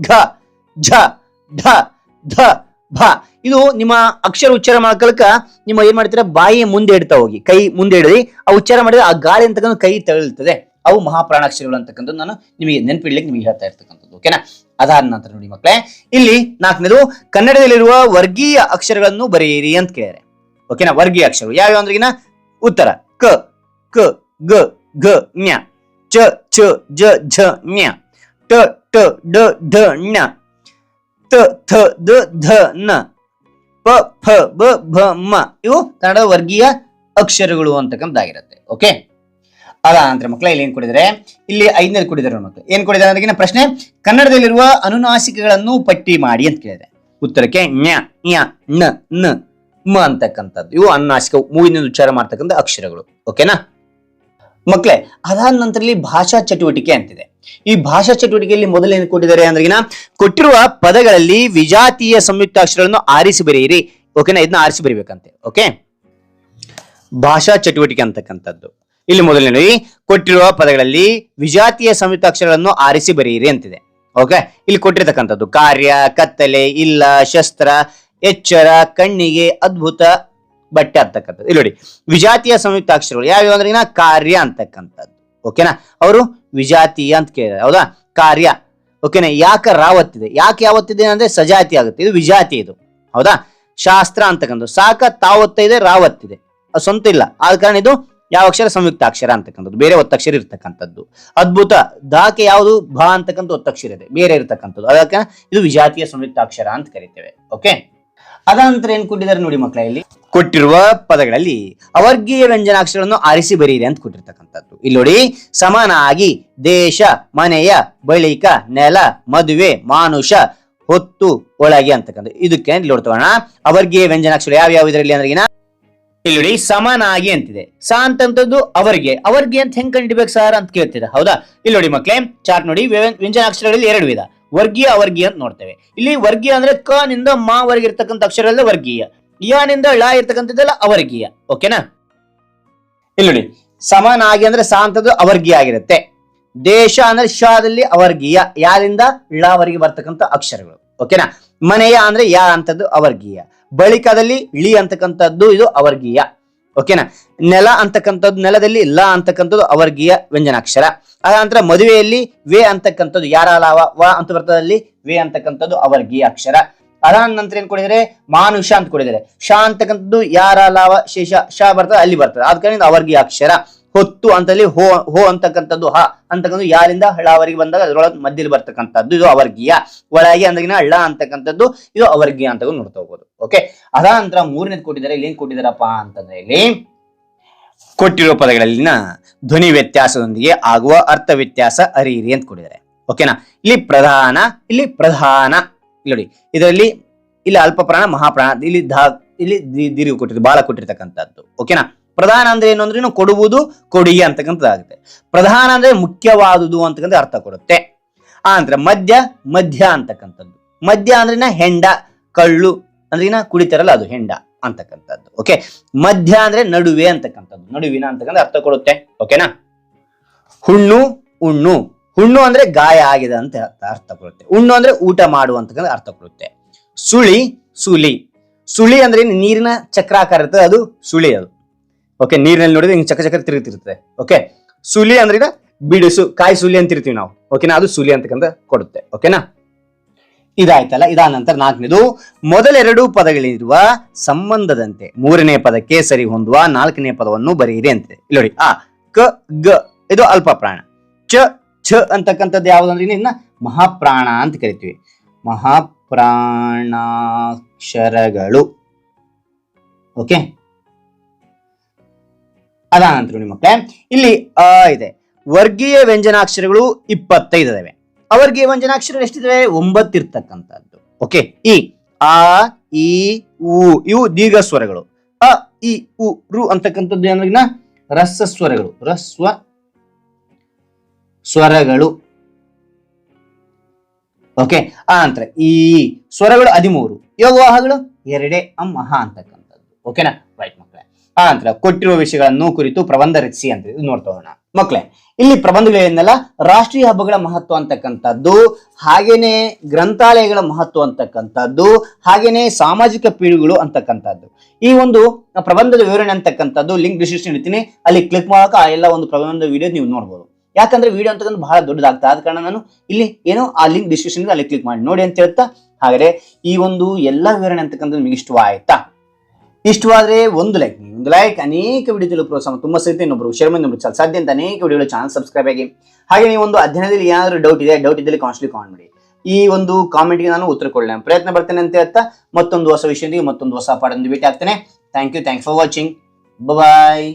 ಘ, ಝ, ಢ, ಧ, ಭ. ಇದು ನಿಮ್ಮ ಅಕ್ಷರ ಉಚ್ಚಾರ ಮಾಡ್ಕೊಳಕ ನಿಮ್ಮ ಏನ್ ಮಾಡ್ತೀರಾ? ಬಾಯಿ ಮುಂದೆ ಇಡ್ತಾ ಹೋಗಿ. ಕೈ ಮುಂದೆ ಇಡಿ ಆ ಉಚ್ಚಾರ ಮಾಡಿದ್ರೆ ಆ ಗಾಳಿ ಅಂತಕ್ಕಂಥ ಕೈ ತಗೊಳ್ತದೆ ಅವು ಮಹಾಪ್ರಾಣಾಕ್ಷರಗಳು ಅಂತಕ್ಕಂಥದ್ದು ನಾನು ನಿಮಗೆ ನೆನಪಿಡ್ಲಿಕ್ಕೆ ನಿಮಗೆ ಹೇಳ್ತಾ ಇರ್ತಕ್ಕಂಥದ್ದು. ಓಕೆನಾ ಅದಾದ ನಂತರ ನೋಡಿ ಮಕ್ಕಳೇ, ಇಲ್ಲಿ ನಾಲ್ಕನೇದು, ಕನ್ನಡದಲ್ಲಿರುವ ವರ್ಗೀಯ ಅಕ್ಷರಗಳನ್ನು ಬರೆಯಿರಿ ಅಂತ ಕೇಳಿದರೆ ಓಕೆನಾ ವರ್ಗೀಯ ಅಕ್ಷರಗಳು. ಯಾವ್ಯಾವ ಅಂದ್ರಿಗಿನ? ಉತ್ತರ. ಕ ಕ, ಗ, ಘ, ಞ. ಚ ಚ, ಜ, ಝ, ಞ. ಟ ಟ ಡ ಢ, ಣ. ತ, ಥ, ದ, ಧ, ನ. ಪ, ಫ, ಬ, ಭ, ಮ. ಇವು ಕನ್ನಡ ವರ್ಗೀಯ ಅಕ್ಷರಗಳು ಅಂತಕ್ಕಂಥದ್ದಾಗಿರುತ್ತೆ. ಓಕೆ ಅದ ನಂತರ ಮಕ್ಕಳ ಇಲ್ಲಿ ಏನ್ ಕೊಡಿದರೆ? ಇಲ್ಲಿ ಐದನೇ ಕೊಡಿದ್ದಾರೆ ಮಕ್ಕಳು ಏನ್ ಕೊಡಿದ್ದಾರೆ ಅಂದ್ರೆ ಪ್ರಶ್ನೆ? ಕನ್ನಡದಲ್ಲಿರುವ ಅನುನಾಸಿಕಗಳನ್ನು ಪಟ್ಟಿ ಮಾಡಿ ಅಂತ ಕೇಳಿದೆ ಉತ್ತರಕ್ಕೆ ಞ ಞ ನ ನ, ಮ ಅಂತಕ್ಕಂಥದ್ದು. ಇವು ಅನುನಾಸಿಕ ಮೂವಿನ ಉಚ್ಚಾರ ಮಾಡ್ತಕ್ಕಂಥ ಅಕ್ಷರಗಳು. ಓಕೆನಾ? ಮಕ್ಕಳೇ ಅದಾದ ನಂತರ ಇಲ್ಲಿ ಭಾಷಾ ಚಟುವಟಿಕೆ ಅಂತಿದೆ. ಈ ಭಾಷಾ ಚಟುವಟಿಕೆಯಲ್ಲಿ ಮೊದಲು ಏನು ಕೊಟ್ಟಿದ್ದಾರೆ ಅಂದ್ರೆಗಿನ, ಕೊಟ್ಟಿರುವ ಪದಗಳಲ್ಲಿ ವಿಜಾತೀಯ ಸಂಯುಕ್ತಾಕ್ಷರಗಳನ್ನು ಆರಿಸಿ ಬರೆಯಿರಿ. ಓಕೆನಾ? ಇದನ್ನ ಆರಿಸಿ ಬರೀಬೇಕಂತೆ. ಓಕೆ? ಭಾಷಾ ಚಟುವಟಿಕೆ ಅಂತಕ್ಕಂಥದ್ದು. ಇಲ್ಲಿ ಮೊದಲನೇ ಕೊಟ್ಟಿರುವ ಪದಗಳಲ್ಲಿ ವಿಜಾತಿಯ ಸಂಯುಕ್ತಾಕ್ಷರಗಳನ್ನು ಆರಿಸಿ ಬರೆಯಿರಿ ಅಂತಿದೆ. ಓಕೆ ಇಲ್ಲಿ ಕೊಟ್ಟಿರ್ತಕ್ಕಂಥದ್ದು, ಕಾರ್ಯ, ಕತ್ತಲೆ, ಇಲ್ಲ, ಶಸ್ತ್ರ, ಎಚ್ಚರ, ಕಣ್ಣಿಗೆ ಅದ್ಭುತ ಬಟ್ಟೆ ಅಂತಕ್ಕಂಥದ್ದು. ಇಲ್ಲಿ ನೋಡಿ, ವಿಜಾತಿಯ ಸಂಯುಕ್ತಾಕ್ಷರಗಳು ಯಾವ್ಯಾವ ಅಂದ್ರೆ ಕಾರ್ಯ ಅಂತಕ್ಕಂಥದ್ದು. ಓಕೆನಾ ಅವರು ವಿಜಾತೀಯ ಅಂತ ಕೇಳಿದ್ದಾರೆ, ಹೌದಾ? ಕಾರ್ಯ. ಓಕೆನಾ ಯಾಕ ರಾವತ್ತಿದೆ? ಯಾಕೆ ಯಾವತ್ತಿದೆ ಅಂದ್ರೆ ಸಜಾತಿ ಆಗುತ್ತೆ. ಇದು ವಿಜಾತಿ ಇದು, ಹೌದಾ? ಶಾಸ್ತ್ರ ಅಂತಕ್ಕಂಥದ್ದು. ಸಾಕ ತಾವತ್ತ ಇದೆ ರಾವತ್ತಿದೆ ಸ್ವಂತ ಇಲ್ಲ. ಆದ ಕಾರಣ ಇದು ಯಾವ ಅಕ್ಷರ ಸಂಯುಕ್ತ ಅಕ್ಷರ ಅಂತಕ್ಕಂಥದ್ದು? ಬೇರೆ ಒತ್ತಕ್ಷರ ಇರ್ತಕ್ಕಂಥದ್ದು. ಅದ್ಭುತ ದಾಕೆ ಯಾವುದು? ಭಾ ಅಂತಕ್ಕಂಥ ಒತ್ತಕ್ಷರ ಇದೆ. ಬೇರೆ ಇರತಕ್ಕಂಥದ್ದು. ಅದಕ್ಕೆ ಇದು ವಿಜಾತಿಯ ಸಂಯುಕ್ತ ಅಕ್ಷರ ಅಂತ ಕರಿತೇವೆ. ಓಕೆ ಅದಾನಂತರ ಏನ್ ಕೊಟ್ಟಿದ್ದಾರೆ ನೋಡಿ ಮಕ್ಕಳ ಇಲ್ಲಿ? ಕೊಟ್ಟಿರುವ ಪದಗಳಲ್ಲಿ ಅವರ್ಗೀಯ ವ್ಯಂಜನಾಕ್ಷರಗಳನ್ನು ಆರಿಸಿ ಬರೀರಿ ಅಂತ ಕೊಟ್ಟಿರ್ತಕ್ಕಂಥದ್ದು. ಇಲ್ಲಿ ನೋಡಿ, ಸಮಾನಾಗಿ ದೇಶ, ಮನೆಯ, ಬಳಿಕ, ನೆಲ, ಮದುವೆ, ಮಾನುಷ, ಹೊತ್ತು, ಒಳಗೆ ಅಂತಕ್ಕಂಥ ಇದಕ್ಕೆ ನೋಡ್ತೋಣ ಅವರ್ಗೀಯ ವ್ಯಂಜನಾಕ್ಷರ ಯಾವ ಯಾವ ಇದರಲ್ಲಿ ಅಂದ್ರೆ? ಇಲ್ಲಿ ನೋಡಿ ಸಮಾನಾಗಿ ಅಂತಿದೆ. ಸ ಅಂತಂತದ್ದು ಅವರಿಗೆ. ಅವರಿಗೆ ಅಂತ ಹೆಂಗ್ ಕಂಡಿಡ್ಬೇಕು ಸರ್ ಅಂತ ಕೇಳ್ತಿದೆ. ಹೌದಾ? ಇಲ್ಲಿ ನೋಡಿ ಮಕ್ಳೇ, ಚಾರ್ಟ್ ನೋಡಿ ವ್ಯಂಜನ ವ್ಯಂಜನಾಕ್ಷರಗಳಲ್ಲಿ ಎರಡು ವಿಧ. ವರ್ಗೀಯ, ಅವರ್ಗೀಯ ಅಂತ ನೋಡ್ತೇವೆ. ಇಲ್ಲಿ ವರ್ಗೀಯ ಅಂದ್ರೆ ಕ ನಿಂದ ಮಾ ವರ್ಗ ಇರ್ತಕ್ಕಂಥ ಅಕ್ಷರಲ್ಲ ವರ್ಗೀಯ. ಯ ನಿಂದ ಳ ಇರ್ತಕ್ಕಂಥದ್ದೆಲ್ಲ ಅವರ್ಗೀಯ. ಓಕೆನಾ? ಇಲ್ಲಿ ನೋಡಿ ಸಮಾನಾಗಿ ಅಂದ್ರೆ ಸ ಅಂತದ್ದು ಅವರ್ಗೀಯ ಆಗಿರುತ್ತೆ. ದೇಶ ಅಂದ್ರೆ ಶಾದಲ್ಲಿ ಅವರ್ಗೀಯ. ಯಾರಿಂದ ಳ ವರೆಗೆ ಬರ್ತಕ್ಕಂಥ ಅಕ್ಷರಗಳು. ಓಕೆನಾ? ಮನೆಯ ಅಂದ್ರೆ ಯಾ ಅಂತದ್ದು ಅವರ್ಗೀಯ. ಬಳಿಕದಲ್ಲಿ ಇಳಿ ಅಂತಕ್ಕಂಥದ್ದು ಇದು ಅವರ್ಗೀಯ ಓಕೆನಾ? ನೆಲ ಅಂತಕ್ಕಂಥದ್ದು, ನೆಲದಲ್ಲಿ ಲ ಅಂತಕ್ಕಂಥದ್ದು ಅವರ್ಗೀಯ ವ್ಯಂಜನಾಕ್ಷರ. ಅದಾನಂತರ ಮದುವೆಯಲ್ಲಿ ವೇ ಅಂತಕ್ಕಂಥದ್ದು ಯಾರ ಲಾವ ವ ಅಂತ ಬರ್ತದಲ್ಲಿ ವೇ ಅಂತಕ್ಕಂಥದ್ದು ಅವರ್ಗೀಯ ಅಕ್ಷರ. ಅದಾದ ನಂತರ ಏನ್ ಕೊಡಿದರೆ? ಮಾನುಷ ಅಂತ ಕೊಡಿದರೆ. ಶ ಅಂತಕ್ಕಂಥದ್ದು ಯಾರ ಲಾವ ಶೇಷ ಶ ಬರ್ತದೆ, ಅಲ್ಲಿ ಬರ್ತದೆ. ಆದ ಕಾರಣ ಅವರ್ಗೀಯ ಅಕ್ಷರ. ಹೊತ್ತು ಅಂತಲ್ಲಿ ಹೋ ಹೋ ಅಂತಕ್ಕಂಥದ್ದು, ಹ ಅಂತಕ್ಕಂಥದ್ದು ಯಾರಿಂದ ಹಳಾವರಿಗೆ ಬಂದಾಗ ಅದರೊಳಗೆ ಮಧ್ಯದಲ್ಲಿ ಬರ್ತಕ್ಕಂಥದ್ದು, ಇದು ಅವರ್ಗೀಯ. ಒಳಗೆ ಅಂದಾಗಿನ ಹಳ್ಳ ಅಂತಕ್ಕಂಥದ್ದು, ಇದು ಅವರ್ಗೀಯ ಅಂತ ನೋಡ್ತಾ ಹೋಗ್ಬೋದು. ಓಕೆ ಅದ ನಂತರ ಮೂರನೇದು ಕೊಟ್ಟಿದ್ದಾರೆ, ಇಲ್ಲಿ ಏನ್ ಕೊಟ್ಟಿದ್ದಾರಪ್ಪ ಅಂತಂದ್ರೆ ಇಲ್ಲಿ ಕೊಟ್ಟಿರುವ ಪದಗಳಲ್ಲಿನ ಧ್ವನಿ ವ್ಯತ್ಯಾಸದೊಂದಿಗೆ ಆಗುವ ಅರ್ಥ ವ್ಯತ್ಯಾಸ ಅರಿಯಿರಿ ಅಂತ ಕೊಟ್ಟಿದ್ದಾರೆ. ಓಕೆನಾ ಇಲ್ಲಿ ಪ್ರಧಾನ ಇಲ್ಲಿ ಪ್ರಧಾನ. ನೋಡಿ, ಇದರಲ್ಲಿ ಇಲ್ಲಿ ಅಲ್ಪ ಪ್ರಾಣ ಮಹಾಪ್ರಾಣ, ಇಲ್ಲಿ ಧಾ, ಇಲ್ಲಿ ದೀರ್ಘ ಕೊಟ್ಟಿರ್ತಾರೆ ಬಾಳ ಕೊಟ್ಟಿರ್ತಕ್ಕಂಥದ್ದು. ಓಕೆನಾ ಪ್ರಧಾನ ಅಂದ್ರೆ ಏನು ಅಂದ್ರೆ ಕೊಡುವುದು ಕೊಡುಗೆ ಅಂತಕ್ಕಂಥದ್ದಾಗುತ್ತೆ. ಪ್ರಧಾನ ಅಂದ್ರೆ ಮುಖ್ಯವಾದುದು ಅಂತಕ್ಕಂಥ ಅರ್ಥ ಕೊಡುತ್ತೆ. ಆ ನಂತರ ಮಧ್ಯ ಮಧ್ಯ ಅಂತಕ್ಕಂಥದ್ದು. ಮಧ್ಯ ಅಂದ್ರೆ ಹೆಂಡ, ಕಳ್ಳು, ಅಂದ್ರೆ ಕುಡಿತಾರಲ್ಲ ಅದು ಹೆಂಡ ಅಂತಕ್ಕಂಥದ್ದು. ಓಕೆ ಮಧ್ಯ ಅಂದ್ರೆ ನಡುವೆ ಅಂತಕ್ಕಂಥದ್ದು. ನಡುವಿನ ಅಂತಕ್ಕಂಥ ಅರ್ಥ ಕೊಡುತ್ತೆ. ಓಕೆನಾ ಹುಣ್ಣು, ಉಣ್ಣು. ಹುಣ್ಣು ಅಂದ್ರೆ ಗಾಯ ಆಗಿದೆ ಅಂತ ಅರ್ಥ- ಕೊಡುತ್ತೆ. ಹುಣ್ಣು ಅಂದ್ರೆ ಊಟ ಮಾಡು ಅಂತಕ್ಕಂಥ ಅರ್ಥ ಕೊಡುತ್ತೆ. ಸುಳಿ ಸುಳಿ ಸುಳಿ ಅಂದ್ರೆ ನೀರಿನ ಚಕ್ರಾಕಾರ ಇರ್ತದೆ, ಅದು ಸುಳಿ ಅದು. ಓಕೆ ನೀರಿನಲ್ಲಿ ನೋಡಿದ್ರೆ ಹಿಂಗೆ ಚಕ ಚಕ್ರ ತಿರುಗುತ್ತಿರುತ್ತೆ ಓಕೆ ಸುಲಿ ಅಂದ್ರೆ ಈಗ ಬಿಡಿಸು, ಕಾಯಿ ಸುಲಿ ಅಂತಿರ್ತೀವಿ ನಾವು. ಓಕೆನಾ ಅದು ಸುಲಿ ಅಂತಕ್ಕಂಥ ಕೊಡುತ್ತೆ. ಓಕೆನಾ ಇದಾಯ್ತಲ್ಲ, ಇದಾದ ನಂತರ ನಾಲ್ಕನೇದು, ಮೊದಲೆರಡು ಪದಗಳಿರುವ ಸಂಬಂಧದಂತೆ ಮೂರನೇ ಪದಕ್ಕೆ ಸರಿ ಹೊಂದುವ ನಾಲ್ಕನೇ ಪದವನ್ನು ಬರೆಯಿರಿ ಇಲ್ಲಿ ನೋಡಿ, ಆ, ಕ, ಗ, ಇದು ಅಲ್ಪ ಪ್ರಾಣ ಚ, ಛ ಅಂತಕ್ಕಂಥದ್ದು ಯಾವುದಂದ್ರೆ ಇದನ್ನ ಮಹಾಪ್ರಾಣ ಅಂತ ಕರಿತೀವಿ. ಮಹಾಪ್ರಾಣಾಕ್ಷರಗಳು. ಓಕೆ ಅದಾದ ನಂತರ ನೋಡಿ ಮಕ್ಕಳೇ. ಇಲ್ಲಿ ಅ ಇದೆ. ವರ್ಗೀಯ ವ್ಯಂಜನಾಕ್ಷರಗಳು ಇಪ್ಪತ್ತೈದು ಇದಾವೆ. ಅವರ್ಗೀಯ ವ್ಯಂಜನಾಕ್ಷರ ಎಷ್ಟಿದಾವೆ? ಒಂಬತ್ತು ಇರ್ತಕ್ಕಂಥದ್ದು ಓಕೆ? ಇ ಆ ಇ ಉ, ಇವು ದೀರ್ಘ ಸ್ವರಗಳು ಅ, ಇ, ಉ, ರು ಅಂತಕ್ಕಂಥದ್ದು ಏನಾದ್ರಿನ ರಸ ಸ್ವರಗಳು ರಸ್ವ ಸ್ವರಗಳು. ಓಕೆ? ಆ ನಂತರ ಈ ಸ್ವರಗಳು ಹದಿಮೂರು. ಯೋಗವಾಹಗಳು ಎರಡೇ ಅಮ್ಮಹ ಅಂತಕ್ಕಂಥದ್ದು. ಓಕೆನಾ? ರೈಟ್ ಮಕ್ಕಳೇ. ಆ ನಂತರ ಕೊಟ್ಟಿರುವ ವಿಷಯಗಳನ್ನು ಕುರಿತು ಪ್ರಬಂಧ ರಚಿಸಿ ಅಂತ ನೋಡ್ತಾ ಹೋಗೋಣ. ಮಕ್ಕಳೇ ಇಲ್ಲಿ ಪ್ರಬಂಧಗಳೇನೆಲ್ಲ, ರಾಷ್ಟ್ರೀಯ ಹಬ್ಬಗಳ ಮಹತ್ವ ಅಂತಕ್ಕಂಥದ್ದು, ಹಾಗೇನೆ ಗ್ರಂಥಾಲಯಗಳ ಮಹತ್ವ ಅಂತಕ್ಕಂಥದ್ದು, ಹಾಗೇನೆ ಸಾಮಾಜಿಕ ಪೀಳುಗಳು ಅಂತಕ್ಕಂಥದ್ದು. ಈ ಒಂದು ಪ್ರಬಂಧದ ವಿವರಣೆ ಅಂತಕ್ಕಂಥದ್ದು ಲಿಂಕ್ ಡಿಸ್ಕ್ರಿಪ್ಷನ್ ಇಡ್ತೀನಿ. ಅಲ್ಲಿ ಕ್ಲಿಕ್ ಮಾಡೋಕೆ ಆ ಎಲ್ಲ ಒಂದು ಪ್ರಬಂಧದ ವಿಡಿಯೋ ನೀವು ನೋಡ್ಬೋದು. ಯಾಕಂದ್ರೆ ವಿಡಿಯೋ ಅಂತಕ್ಕಂಥ ಬಹಳ ದೊಡ್ಡದಾಗ್ತದೆ ಆದ ಕಾರಣ ನಾನು ಇಲ್ಲಿ ಏನೋ ಆ ಲಿಂಕ್ ಡಿಸ್ಕ್ರಿಪ್ಷನ್ ಅಲ್ಲಿ ಕ್ಲಿಕ್ ಮಾಡಿ ನೋಡಿ ಅಂತ ಹೇಳ್ತಾ. ಹಾಗಾದ್ರೆ ಈ ಒಂದು ಎಲ್ಲ ವಿವರಣೆ ಅಂತಕ್ಕಂಥದ್ದು ನಿಮಗೆ ಇಷ್ಟವಾಯ್ತಾ ಇಷ್ಟವಾದ್ರೆ ಒಂದು ಲೈಕ್ ಒಂದು ಲೈಕ್ ಅನೇಕ ವಿಡಿಯೋದಲ್ಲಿ ಪ್ರೋತ್ಸಾಹ ತುಂಬ ಸಿಗುತ್ತೆ. ಇನ್ನೊಬ್ರು ಶೇರ್ ಮಾಡಿ ಇನ್ನೊಬ್ರು ಸಾಧ್ಯ ಅಂತ ಅನೇಕ ವಿಡಿಯೋಗಳು ಚಾನಲ್ ಸಬ್ಸ್ಕ್ರೈಬ್ ಆಗಿ. ಹಾಗೆ ನೀವು ಒಂದು ಅಧ್ಯಯನದಲ್ಲಿ ಏನಾದರೂ ಡೌಟ್ ಇದೆ ಡೌಟ್ ಇದ್ದಲ್ಲಿ ಕಾನ್ಸ್ಟ್ಲಿ ಕಾಮೆಂಟ್ ಮಾಡಿ. ಈ ಒಂದು ಕಾಮೆಂಟ್ಗೆ ನಾನು ಉತ್ತರ ಕೊಡಲಿ ಪ್ರಯತ್ನ ಬರ್ತೇನೆ ಅಂತ ಹೇಳ್ತಾ ಮತ್ತೊಂದು ಹೊಸ ವಿಷಯದೊಂದಿಗೆ ಮತ್ತೊಂದು ಹೊಸ ಪಾಠದೊಂದಿಗೆ ಭೇಟಿ ಆಗ್ತೇನೆ thank you thanks for watching bye